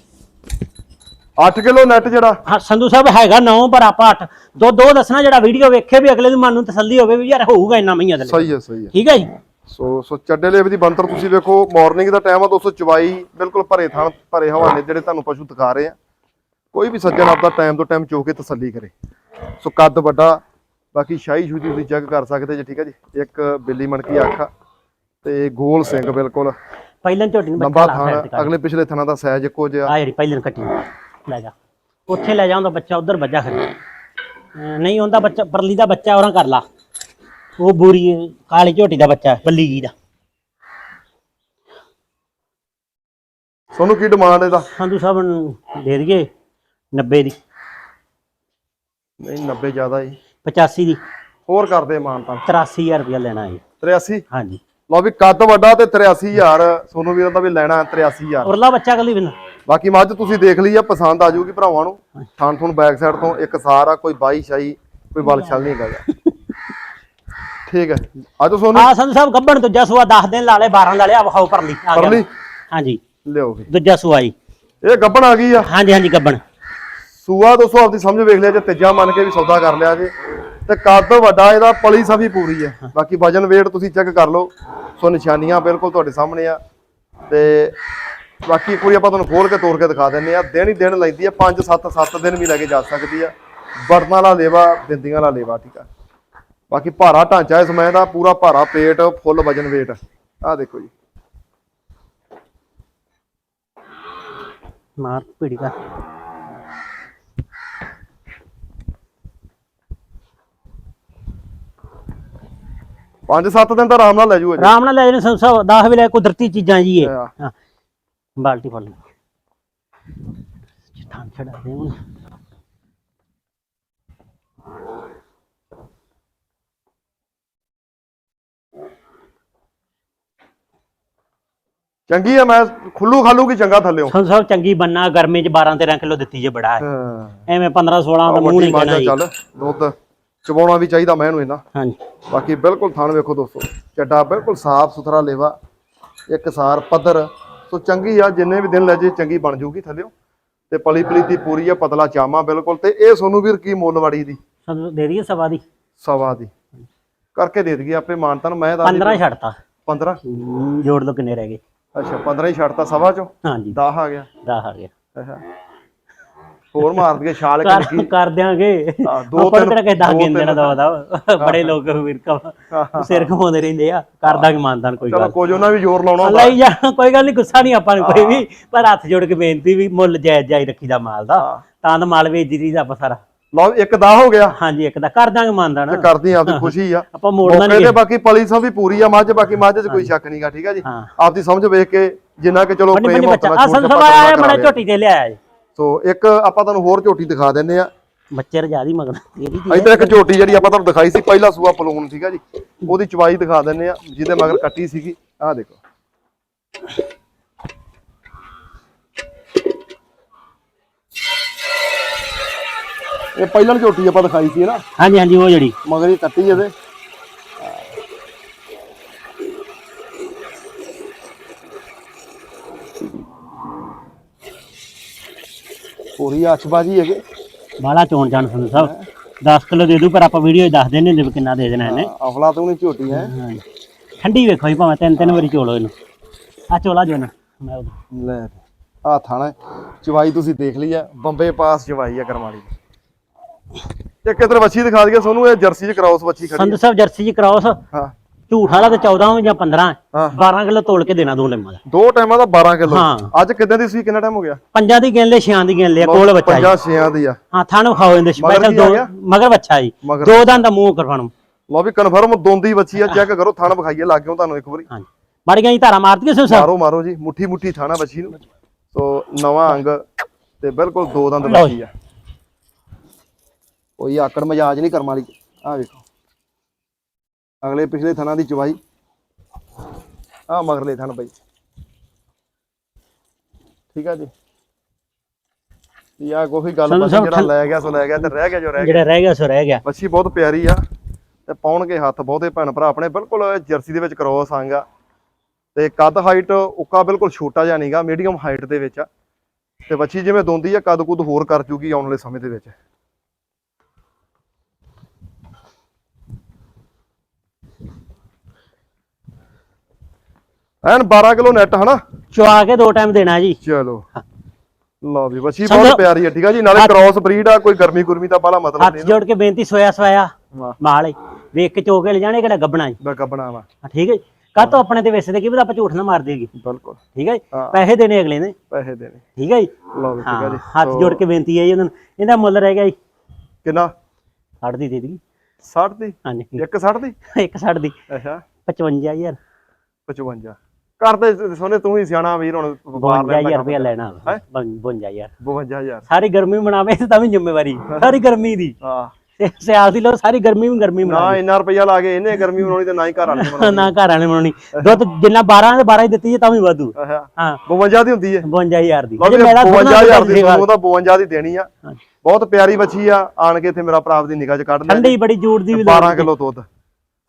8 ਕਿਲੋ ਨੈਟ ਜਿਹੜਾ? ਹਾਂ ਸੰਧੂ ਸਾਹਿਬ ਹੈਗਾ 9 ਪਰ ਆਪਾਂ 8 ਦੋ ਦੋ ਦੱਸਣਾ ਜਿਹੜਾ ਵੀਡੀਓ ਵੇਖੇ ਵੀ ਅਗਲੇ ਦੀ ਮਨ ਨੂੰ ਤਸੱਲੀ ਹੋਵੇ ਵੀ ਯਾਰ ਹੋਊਗਾ ਇੰਨਾ ਮਹੀਆਂ ਦੇ ਸਹੀ ਹੈ ਸਹੀ ਹੈ। ਠੀਕ ਹੈ ਜੀ? ਸੋ ਸੋ ਚੱਡੇ ਲੇਵ ਦੀ ਬੰਤਰ ਤੁਸੀਂ ਵੇਖੋ ਮਾਰਨਿੰਗ ਦਾ ਟਾਈਮ ਆ ਦੋਸਤੋ ਚਵਾਈ ਬਿਲਕੁਲ ਭਰੇ ਥਾਂ ਭਰੇ ਹਵਾਲੇ ਜਿਹੜੇ ਤੁਹਾਨੂੰ ਪਸ਼ੂ ਦਿਖਾ ਰਹੇ ਆ। ਕੋਈ ਵੀ ਸੱਜਣ ਆਪਦਾ ਟਾਈਮ ਤੋਂ ਟਾਈਮ ਚੋ ਕੇ ਤਸੱਲੀ ਕਰੇ। ਸੋ ਕੱਦ ਵੱਡਾ ਬਾਕੀ ਸ਼ਾਹੀ ਸ਼ੂਦੀ ਤੁਸੀਂ ਚੈੱਕ ਕਰ ਸਕਦੇ ਜੇ ਠੀਕ ਹੈ ਜੀ? ਇੱਕ ਬਿੱਲੀ ਮਣਕੀ ਅੱਖ ਤੇ ਗੋਲ ਸਿੰਘ ਬਿਲਕੁਲ। ਪਹਿਲਾਂ ਝੋਟੀ ਨੂੰ ਲੰਬਾ ਬੱਚਾ ਲਾ ਤੇ ਕਰ ਅਗਲੇ ਪਿਛਲੇ ਥਾਣਾ ਦਾ ਸਾਈਜ਼ ਇੱਕੋ ਜਿਹਾ। ਆ ਜਿਹੜੀ ਪਹਿਲਾਂ ਕੱਟੀ ਲੈ ਜਾ। ਉੱਥੇ ਲੈ ਜਾ ਉਹਦਾ ਬੱਚਾ ਉਧਰ ਵੱਜਾ ਖੜੀ ਅਹ ਨਹੀਂ ਉਹਦਾ ਬੱਚਾ ਪਰਲੀ ਦਾ ਬੱਚਾ ਉਹਨਾਂ ਕਰ ਲਾ। ਉਹ ਬੂਰੀ ਕਾਲੀ ਝੋਟੀ ਦਾ ਬੱਚਾ ਬੱਲੀ ਜੀ ਦਾ। ਤੁਹਾਨੂੰ ਕੀ ਡਿਮਾਂਡ ਇਹਦਾ? ਸੰਧੂ ਸਾਹਿਬ ਨੂੰ ਦੇ ਦਈਏ 90 ਦੀ। ਨਹੀਂ 90 ਜ਼ਿਆਦਾ ਜੀ। 85 ਦੀ। ਹੋਰ ਕਰਦੇ ਮਾਨਤਾ 83000 ਰੁਪਇਆ ਲੈਣਾ ਹੈ। 83 ਹਾਂਜੀ। ਲਓ ਵੀ ਕੱਦ ਵੱਡਾ ਤੇ 83000 ਸੋਨੂੰ ਵੀਰਾਂ ਦਾ ਵੀ ਲੈਣਾ 83000 ਉਰਲਾ ਬੱਚਾ ਕਲੀ ਬਿਨ ਬਾਕੀ ਮੱਝ ਤੁਸੀਂ ਦੇਖ ਲਈ ਆ ਪਸੰਦ ਆ ਜਾਊਗੀ ਭਰਾਵਾਂ ਨੂੰ। ਥਾਣ ਥੁਣ ਬੈਕ ਸਾਈਡ ਤੋਂ ਇੱਕ ਸਾਰ ਆ ਕੋਈ ਬਾਈ ਸ਼ਾਈ ਕੋਈ ਬਲ ਛਲ ਨਹੀਂ ਹੈਗਾ। ਠੀਕ ਹੈ। ਅੱਜ ਸੋਨੂੰ। ਆ ਸੰਧੂ ਸਾਹਿਬ ਗੱਬਣ ਦੂਜਾ ਸੂਆ 10 ਦਿਨ ਲਾ ਲੈ 12 ਲਾ ਲਿਆ ਵਿਖਾਓ ਪਰਲੀ ਆ ਗਿਆ। ਪਰਲੀ? ਹਾਂਜੀ। ਲਿਓ ਵੀ। ਦੂਜਾ ਸੂਆ ਜੀ। ਇਹ ਗੱਬਣ ਆ ਗਈ ਆ। ਹਾਂਜੀ ਹਾਂਜੀ ਗੱਬਣ ਸੂਆ ਦੋਸਤੋ ਆਪਦੀ ਸਮਝ ਵੇਖ ਲਿਆ ਜੇ ਤੀਜਾ ਮੰਨ ਕੇ ਵੀ ਸੌਦਾ ਕਰ ਲਿਆ ਜੇ। ਤੇ ਕੱਦ ਤੋਂ ਵੱਡਾ ਇਹਦਾ ਪਲੀ ਸਭੀ ਪੂਰੀ ਹੈ। ਬਾਕੀ ਵਜਨ weight ਤੁਸੀਂ ਚੈੱਕ ਕਰ ਲਓ। ਸੋ ਨਿਸ਼ਾਨੀਆਂ ਬਿਲਕੁਲ ਤੁਹਾਡੇ ਸਾਹਮਣੇ ਆ। ਤੇ ਬਾਕੀ ਪੂਰੀ ਆਪਾਂ ਤੁਹਾਨੂੰ ਖੋਲ ਕੇ ਤੋੜ ਕੇ ਦਿਖਾ ਦਿੰਨੇ ਆ ਦਿਨ ਹੀ ਦਿਨ ਲੈਂਦੀ ਆ 5 7 7 ਦਿਨ ਵੀ ਲੈ ਕੇ ਜਾ ਸਕਦੀ ਆ ਬਰਤਨਾਂ ਵਾਲਾ ਲੇਵਾ, ਬਿੰਦੀਆਂ ਵਾਲਾ ਲੇਵਾ, ਠੀਕ ਆ। ਬਾਕੀ ਭਾਰਾ ਢਾਂਚਾ ਇਸ ਮੈਂ ਦਾ, ਪੂਰਾ ਭਾਰਾ ਪੇਟ, ਫੁੱਲ ਵਜਨ weight ਆ ਦੇਖੋ ਜੀ। ਮਾਰ ਪੀੜੀ ਦਾ। 5-7 ਦਿਨ ਤਾਂ ਆਰਾਮ ਨਾਲ ਲੈ ਜੂਗਾ ਆਰਾਮ ਨਾਲ ਲੈ ਜਣੇ ਸਭ 10 ਵੇਲੇ ਕੁਦਰਤੀ ਚੀਜ਼ਾਂ ਜੀ ਇਹ। ਹਾਂ। ਬਾਲਟੀ ਫੜ ਲੈ ਛੜਾ ਦੇ ਹੁਣ ਚੰਗੀ ਆ ਮੈਂ ਖੁੱਲੂ ਖਾਲੂ ਕੀ ਚੰਗਾ ਥੱਲੇ ਸੰਤ ਸਾਹਿਬ ਚੰਗੀ ਬੰਨਾ ਗਰਮੀ ਚ 12 13 ਕਿਲੋ ਦਿੱਤੀ ਜੇ ਬੜਾ। ਐਵੇਂ 15 16 ਦਾ ਮੂੰਹ ਨਹੀਂ ਮਾਜਾ ਚੱਲ ਦੁੱਧ। ਚਵਾਉਣਾ ਵੀ ਚਾਹੀਦਾ ਮੈਂ ਇਹਨੂੰ ਇਹਨਾਂ ਹਾਂਜੀ। ਬਾਕੀ ਬਿਲਕੁਲ ਥਣ ਵੇਖੋ ਦੋਸਤੋ ਚੱਡਾ ਬਿਲਕੁਲ ਸਾਫ਼ ਸੁਥਰਾ ਲੇਵਾ ਇੱਕ ਸਾਰ ਪੱਧਰ। ਸੋ ਚੰਗੀ ਆ ਜਿੰਨੇ ਵੀ ਦਿਨ ਲੈ ਜੇ ਚੰਗੀ ਬਣ ਜੂਗੀ ਥੱਲਿਓ। ਤੇ ਪਲੀ ਪਲੀਤੀ ਪੂਰੀ ਆ ਪਤਲਾ ਚਾਮਾ ਬਿਲਕੁਲ। ਤੇ ਇਹ ਸੋਨੂੰ ਵੀਰ ਕੀ ਮੁੱਲ ਵੜੀ ਦੀ? ਸਾਨੂੰ ਦੇ ਦਈਏ ਸਵਾ ਦੀ। ਸਵਾ ਦੀ। ਕਰਕੇ ਦੇ ਦਈਏ ਆਪੇ ਮਾਨਤਨ ਮੈਂ ਦਾ 15 ਛੱਡਤਾ। 15 ਹਮ, ਜੋੜ ਲੋ ਕਿੰਨੇ ਰਹਿ ਗਏ। ਅੱਛਾ 15 ਹੀ ਛੱਡਤਾ ਸਵਾ ਚੋਂ? ਹਾਂਜੀ। 10 ਆ ਗਿਆ। 10 ਆ ਗਿਆ। ਅੱਛਾ। ਹੋਰ ਮਾਰ ਦਈਏ ਛਾਲ ਕਰ ਕਿ ਕਰ ਦਿਆਂਗੇ। ਦੋ ਤਿੰਨ ਕਿਹੜਾ ਦਸ ਦੋ ਗਿਣ ਦੇਣਾ ਦਵਾ ਦਾ ਬੜੇ ਲੋਕ ਵੀਰ ਕਾ ਸਿਰ ਘਮਾਉਂਦੇ ਰਹਿੰਦੇ ਆ। ਕਰ ਦਾਂਗੇ ਮਾਨਦਾਨ ਕੋਈ ਚਲੋ ਗੱਲ। ਕੁਝ ਉਹਨਾਂ ਵੀ ਜ਼ੋਰ ਲਾਉਣਾ ਹੁੰਦਾ। ਲਈ ਜਾ ਕੋਈ ਗੱਲ ਨਹੀਂ ਗੁੱਸਾ ਨਹੀਂ ਆਪਾਂ ਨੂੰ ਕੋਈ ਵੀ। ਪਰ ਹੱਥ ਜੋੜ ਕੇ ਬੇਨਤੀ ਵੀ ਮੁੱਲ ਜਾਇਜ਼ ਜਾਈ ਰੱਖੀਦਾ ਮਾਲ ਦਾ। ਤਾਂ ਤਾਂ ਮਾਲ ਵੇਚਦੀ ਦੀ ਆਪਾਂ ਸਾਰਾ। ਲਓ ਇੱਕ ਦਾ ਹੋ ਗਿਆ। ਹਾਂਜੀ ਇੱਕ ਦਾ। ਕਰ ਦਾਂਗੇ ਮਾਨਦਾਨ ਤੇ ਕਰਦੀ ਆਪਦੀ ਖੁਸ਼ੀ ਆ। ਆਪਾਂ ਮੋੜਨਾ ਨਹੀਂ ਤੇ ਬਾਕੀ ਪਲੀ ਸਭ ਵੀ ਪੂਰੀ ਆ ਮੱਝ ਬਾਕੀ ਮੱਝ 'ਚ ਕੋਈ ਸ਼ੱਕ ਨਹੀਂਗਾ ਠੀਕ ਆ ਜੀ? ਆਪਦੀ ਸਮਝ ਵੇਖ ਕੇ ਜਿੰਨਾ ਕਿ ਚਲੋ ਪ੍ਰੇਮ ਆਪਣਾ ਆ ਸੰਸਵਾ ਆਇਆ ਲਿਆ। ਝੋਟੀ ਤੇ ਲਿਆਇਆ ਜੀ। ਸੋ ਇੱਕ ਆਪਾਂ ਤੁਹਾਨੂੰ ਹੋਰ ਝੋਟੀ ਦਿਖਾ ਦਿੰਨੇ ਆ ਬੱਚੇ ਰਜਾ ਦੀ ਮਗਰ ਇਹਦੀ ਕੀ ਇੱਧਰ ਇੱਕ ਝੋਟੀ ਜਿਹੜੀ ਆਪਾਂ ਤੁਹਾਨੂੰ ਦਿਖਾਈ ਸੀ ਪਹਿਲਾ ਸੂਆ ਪਲੂਨ ਠੀਕ ਆ ਜੀ। ਉਹਦੀ ਚਵਾਈ ਦਿਖਾ ਦਿੰਨੇ ਆ ਜਿਹਦੇ ਮਗਰ ਕੱਟੀ ਸੀਗੀ। ਆਹ ਦੇਖੋ। ਇਹ ਪਹਿਲਾਂ ਝੋਟੀ ਆਪਾਂ ਦਿਖਾਈ ਸੀ ਨਾ? ਹਾਂਜੀ ਹਾਂਜੀ ਉਹ ਜਿਹੜੀ। ਮਗਰ ਹੀ ਕੱਟੀ ਇਹਦੇ। ਪੂਰੀ ਆਛਬਾਜੀ ਹੈਗੇ। ਬਾਲਾ ਚੋਣ ਜਾਣ ਸੰਧੂ ਸਾਹਿਬ 10 ਕਿਲੋ ਦੇ ਦੂ ਪਰ ਆਪਾਂ ਵੀਡੀਓ ਦੱਸ ਦਿੰਦੇ ਨੇ ਵੀ ਕਿੰਨਾ ਦੇ ਦੇਣਾ ਇਹਨੇ। ਅਫਲਾ ਤੋਂ ਨਹੀਂ ਝੋਟੀ ਹੈ। ਹਾਂਜੀ ਠੰਡੀ ਵੇਖੋ ਜੀ ਭਾਵੇਂ ਤਿੰਨ ਤਿੰਨ ਵਾਰੀ ਚੋਲੋ ਇਹਨੂੰ ਆ ਚੋਲਾ ਜੋ ਨਾ ਮੈਂ ਉਹਦੀ। ਲੈ ਆ ਥਾਣਾ ਹੈ। ਚਵਾਈ ਤੁਸੀਂ ਦੇਖ ਲਈ ਆ ਬੰਬੇ ਪਾਸ ਚਵਾਈ ਆ ਕਰਮਾਲੀ। ਦੀ ਤੇ ਕਿਧਰ ਵੱਛੀ ਦਿਖਾ ਦਈਏ ਸੋਨੂੰ ਇਹ ਜਰਸੀ ਚ ਕਰਾਉਸ ਵੱਛੀ ਖੜੀ ਸੰਧੂ ਸਾਹਿਬ ਜਰਸੀ ਜੀ ਕਰਾਉਸ ਹਾਂ। ਝੂਠ ਵਾਲਾ ਤੇ 14 ਜਾਂ 15 ਹਾਂ। 12 ਕਿਲੋ ਤੋਲ ਕੇ ਦੇਣਾ ਦੋ ਲਿੰਮਾਂ ਦਾ। ਦੋ ਟਾਈਮਾਂ ਦਾ 12 ਕਿਲੋ। ਹਾਂ। ਅੱਜ ਕਿਦਾਂ ਦੀ ਸੀ? ਕਿੰਨਾ ਟਾਈਮ ਹੋ ਗਿਆ? ਪੰਜਾਂ ਦੀ ਗਿਣ ਲੈ ਛਿਆਂ ਦੀ ਗਿਣ ਲਿਆ ਕੋਲ ਬੱਚਾ ਜੀ। ਪੰਜਾਂ ਛੇਆਂ ਦੀ ਆ। ਹਾਂ ਥਾਣ ਖਾਓ ਇਹਦੇ ਸਪੈਸ਼ਲ ਕੀ ਦੋ ਗਿਆ? ਮਗਰ ਬੱਚਾ ਜੀ। ਮਗਰ। ਦੋ ਦੰਦ ਦਾ ਮੂੰਹ ਕਰਵਾਉਣ ਲਓ ਵੀ ਕਨਫਰਮ ਦੋਂਦੀ ਵੱਛੀ ਆ ਚੈੱਕ ਕਰੋ ਥਣ ਵਿਖਾਈਏ ਲੱਗ ਗਿਓ ਤੁਹਾਨੂੰ ਇੱਕ ਵਾਰੀ। ਹਾਂਜੀ। ਬੜੀਆਂ ਜੀ ਧਾਰਾ ਮਾਰਦੀਆਂ ਸੰਧੂ ਸਾਹਿਬ ਮਾਰੋ ਮਾਰੋ ਜੀ ਮੁੱਠੀ ਮੁੱਠੀ ਥਾਣਾ ਵੱਛੀ ਨੂੰ। ਸੋ ਨਵਾਂ ਅੰਗ ਤੇ ਬਿਲਕੁਲ ਦੋ ਦੰਦ ਲਓ ਆ। ਕੋਈ ਆਕੜ ਮਜਾਜ ਨਹੀਂ ਕਰਮ ਵਾਲੀ। ਆ ਵੇਖੋ। ਅਗਲੇ ਪਿਛਲੇ ਥਣਾ ਦੀ ਚਵਾਈ। ਆ ਮਗਰਲੇ ਥਣ ਬਈ। ਠੀਕ ਆ ਜੀ। ਯਾ ਕੋਈ ਗੱਲ ਸਭ ਜਿਹੜਾ ਲੈ ਗਿਆ ਸੋ ਲੈ ਗਿਆ ਤੇ ਰਹਿ ਗਿਆ ਜੋ ਰਹਿ ਗਿਆ। ਜਿਹੜਾ ਰਹਿ ਗਿਆ ਸੋ ਰਹਿ ਗਿਆ। ਵੱਛੀ ਬਹੁਤ ਪਿਆਰੀ ਆ ਤੇ ਪਾਉਣਗੇ ਹੱਥ ਬਹੁਤੇ ਭੈਣ ਭਰਾ ਆਪਣੇ। ਬਿਲਕੁਲ ਜਰਸੀ ਦੇ ਵਿੱਚ ਕ੍ਰੋਸ ਆਂਗਾ ਤੇ ਕੱਦ ਹਾਈਟ ਉੱਕਾ ਬਿਲਕੁਲ ਛੋਟਾ ਜਿਹਾ ਨਹੀਂਗਾ ਮੀਡੀਅਮ ਹਾਈਟ ਦੇ ਵਿੱਚ ਆ। ਤੇ ਵੱਛੀ ਜਿਵੇਂ ਦੋਂਦੀ ਆ ਕੱਦ ਕੁੱਦ ਹੋਰ ਕਰ ਜੂਗੀ ਆਉਣ ਵਾਲੇ ਸਮੇਂ ਦੇ ਵਿੱਚ। ਐਨ 12 ਕਿਲੋ ਨੈਟ ਹਨਾ? ਚੁਆ ਕੇ ਦੋ ਟਾਈਮ ਦੇਣਾ ਜੀ। ਚਲੋ। ਲਓ ਵੀ ਸਮਝੋ- ਬਹੁਤ ਪਿਆਰੀ ਆ ਠੀਕ ਆ ਜੀ? ਨਾਲੇ ਕ੍ਰੋਸ ਬਰੀਡ ਆ ਕੋਈ ਗਰਮੀ ਗੁਰਮੀ ਦਾ ਬਾਲਾ ਮਤਲਬ ਹੱਥ ਨਹੀਂ ਜੋੜ ਕੇ ਬੇਨਤੀ ਸੋਇਆ ਸੋਇਆ ਮਾਲ। ਵੇਖ ਕੇ ਚੋ ਕੇ ਲੈ ਜਾਣੇ ਕਿਹੜਾ ਗੱਬਣਾ ਜੀ ਦਾ ਕੱਬਣਾ ਵਾ। ਹਾਂ, ਠੀਕ ਹੈ ਕਾ ਤੋਂ ਆਪਣੇ ਤੇ ਵੇਸੇ ਦੇ ਕੀ ਪਤਾ ਆਪਾਂ ਝੂਠ ਨਾ ਮਾਰ ਦੇਗੀ ਬਿਲਕੁਲ। ਠੀਕ ਹੈ ਜੀ? ਹਾਂ। ਪੈਸੇ ਦੇਣੇ ਅਗਲੇ ਨੇ। ਪੈਸੇ ਦੇਣੇ। ਠੀਕ ਹੈ ਜੀ? ਲਓ ਵੀ ਠੀਕ ਹਾਂ ਜੀ। ਹੱਥ ਜੋੜ ਕੇ ਬੇਨਤੀ ਹੈ ਜੀ ਉਹਨਾਂ ਨੂੰ। ਇਹਦਾ ਮੁੱਲ ਰਹਿ ਗਿਆ ਜੀ। ਕਿੰਨਾ? 60 ਦੀ ਦੇ ਦੇਗੀ 60 ਦੀ? ਹਾਂਜੀ। ਇੱਕ 60 ਦੀ? ਇੱਕ 60 ਦੀ। ਅੱਛਾ। 55000 55 ਕਰਦੇ ਸੋਨੇ ਤੂੰ ਹੀ ਸਿਆਣਾ ਵੀਰ ਹੁਣ ਵਪਾਰ ਲੈਣ 52000 ਦਾ ਰੁਪਇਆ ਲੈਣਾ ਹੈਂ? 52000 52000 ਸਾਰੀ ਗਰਮੀ ਮਨਾਵੇ ਤਾਂ ਵੀ ਜ਼ਿੰਮੇਵਾਰੀ। ਸਾਰੀ ਗਰਮੀ ਦੀ। ਹਾਂ। ਤੇ ਸਿਆਲ ਦੀ ਲੋ ਸਾਰੀ ਗਰਮੀ ਵੀ ਗਰਮੀ ਨਾ ਮਨਾ ਇੰਨਾ ਰੁਪਈਆ ਲਾ ਕੇ ਇਹਨੇ ਗਰਮੀ ਬਣਾਉਣੀ ਤੇ ਨਾ ਹੀ ਘਰ ਵਾਲੇ ਨੇ ਬਣਾਉਣੀ ਨਾ ਘਰ ਵਾਲੇ ਮਨਾਉਣੀ। ਦੁੱਧ ਜਿੰਨਾ 12 ਦੇ 12 ਹੀ ਦਿੱਤੀ ਜੇ ਤਾਂ ਵੀ ਵਾਧੂ। ਹਾਂ। 52 ਦੀ ਹੁੰਦੀ ਹੈ। 52000 ਦੀ। ਲਓ ਅਜੇ ਵੀ ਮੇਰਾ ਥੋੜ੍ਹਾ 52000 ਦੀ ਤੁਹਾਨੂੰ ਤਾਂ 52 ਦੀ ਦੇਣੀ ਆ। ਬਹੁਤ ਪਿਆਰੀ ਬੱਚੀ ਆ। ਆਣ ਕੇ ਇੱਥੇ ਮੇਰਾ ਭਰਾ ਦੀ ਨਿਗਾਹ 'ਚ ਕੱਢ ਲਿਆ ਠੰਡੀ ਬੜੀ ਜੂੜ ਦੀ ਵੀ 12 ਕਿਲੋ ਦੁੱਧ।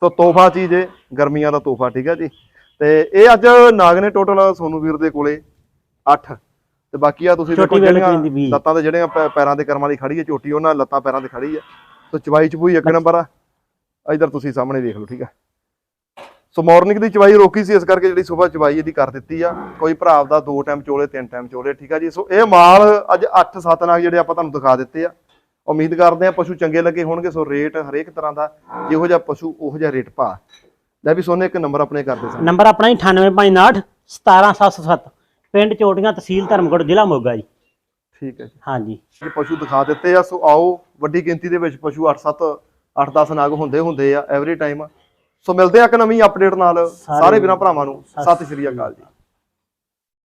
ਸੋ ਤੋਹਫਾ ਚੀਜ਼ ਏ ਗਰਮੀਆਂ ਦਾ ਤੋਹਫਾ ਠੀਕ ਹੈ ਜੀ? ਤੇ ਇਹ ਅੱਜ ਨਾਗ ਨੇ ਟੋਟਲ ਸੋਨੂ ਵੀਰ ਦੇ ਕੋਲੇ 8 ਤੇ ਬਾਕੀ ਆ ਤੁਸੀਂ ਦੇਖੋ ਜਿਹੜੀਆਂ ਦੀ। ਲੱਤਾਂ ਤੇ ਜਿਹੜੀਆਂ ਪੈਰਾਂ ਦੇ ਕਰਮ ਵਾਲੀ ਖੜੀ ਹੈ ਝੋਟੀ ਉਹਨਾਂ ਲੱਤਾਂ ਪੈਰਾਂ ਤੇ ਖੜੀ ਹੈ ਸੋ ਚਵਾਈ ਚਬੂਈ ਇੱਕ ਨੰਬਰ ਆ। ਇਧਰ ਤੁਸੀਂ ਸਾਹਮਣੇ ਦੇਖ ਲਓ ਠੀਕ ਆ। ਸੋ ਮਾਰਨਿੰਗ ਦੀ ਚਵਾਈ ਰੋਕੀ ਸੀ ਇਸ ਕਰਕੇ ਜਿਹੜੀ ਸਵੇਰ ਚਵਾਈ ਇਹਦੀ ਕਰ ਦਿੱਤੀ ਆ। ਕੋਈ ਭਰਾ ਆਪਦਾ ਦੋ ਟਾਈਮ ਚੋਲੇ ਤਿੰਨ ਟਾਈਮ ਚੋਲੇ ਠੀਕ ਆ ਜੀ। ਸੋ ਇਹ ਮਾਲ ਅੱਜ 8-7 ਨਾਗ ਜਿਹੜੇ ਆਪਾਂ ਤੁਹਾਨੂੰ ਦਿਖਾ ਦਿੱਤੇ ਆ। ਉਮੀਦ ਕਰਦੇ ਆ ਪਸ਼ੂ ਚੰਗੇ ਲੱਗੇ ਹੋਣਗੇ ਸੋ ਰੇਟ ਹਰੇਕ ਤਰ੍ਹਾਂ ਦਾ ਜਿਹੋ ਜਿਹਾ ਪਸ਼ੂ ਉਹੋ ਜਿਹਾ ਰੇਟ ਪਾ। ਲੈ ਵੀ ਸੋਨੇ ਇੱਕ ਨੰਬਰ ਆਪਣੇ ਕਰਦੇ ਸਨ ਨੰਬਰ ਆਪਣਾ ਹੀ 98559 17707 ਪਿੰਡ ਚੋਟੀਆਂ ਤਹਿਸੀਲ ਧਰਮਕੋਟ ਜ਼ਿਲ੍ਹਾ ਮੋਗਾ ਜੀ। ਠੀਕ ਹੈ ਜੀ। ਹਾਂਜੀ। ਇਹ ਪਸ਼ੂ ਦਿਖਾ ਦਿੱਤੇ ਆ ਸੋ ਆਓ ਵੱਡੀ ਗਿਣਤੀ ਦੇ ਵਿੱਚ ਪਸ਼ੂ 8-7 8-10 ਨਾਗ ਹੁੰਦੇ ਹੁੰਦੇ ਆ ਐਵਰੀ ਟਾਈਮ ਸੋ ਮਿਲਦੇ ਆ ਇੱਕ ਨਵੀਂ ਅਪਡੇਟ ਨਾਲ। ਸਾਰੇ ਵੀਰਾਂ ਭਰਾਵਾਂ ਨੂੰ। ਸਤਿ ਸ਼੍ਰੀ ਅਕਾਲ ਜੀ।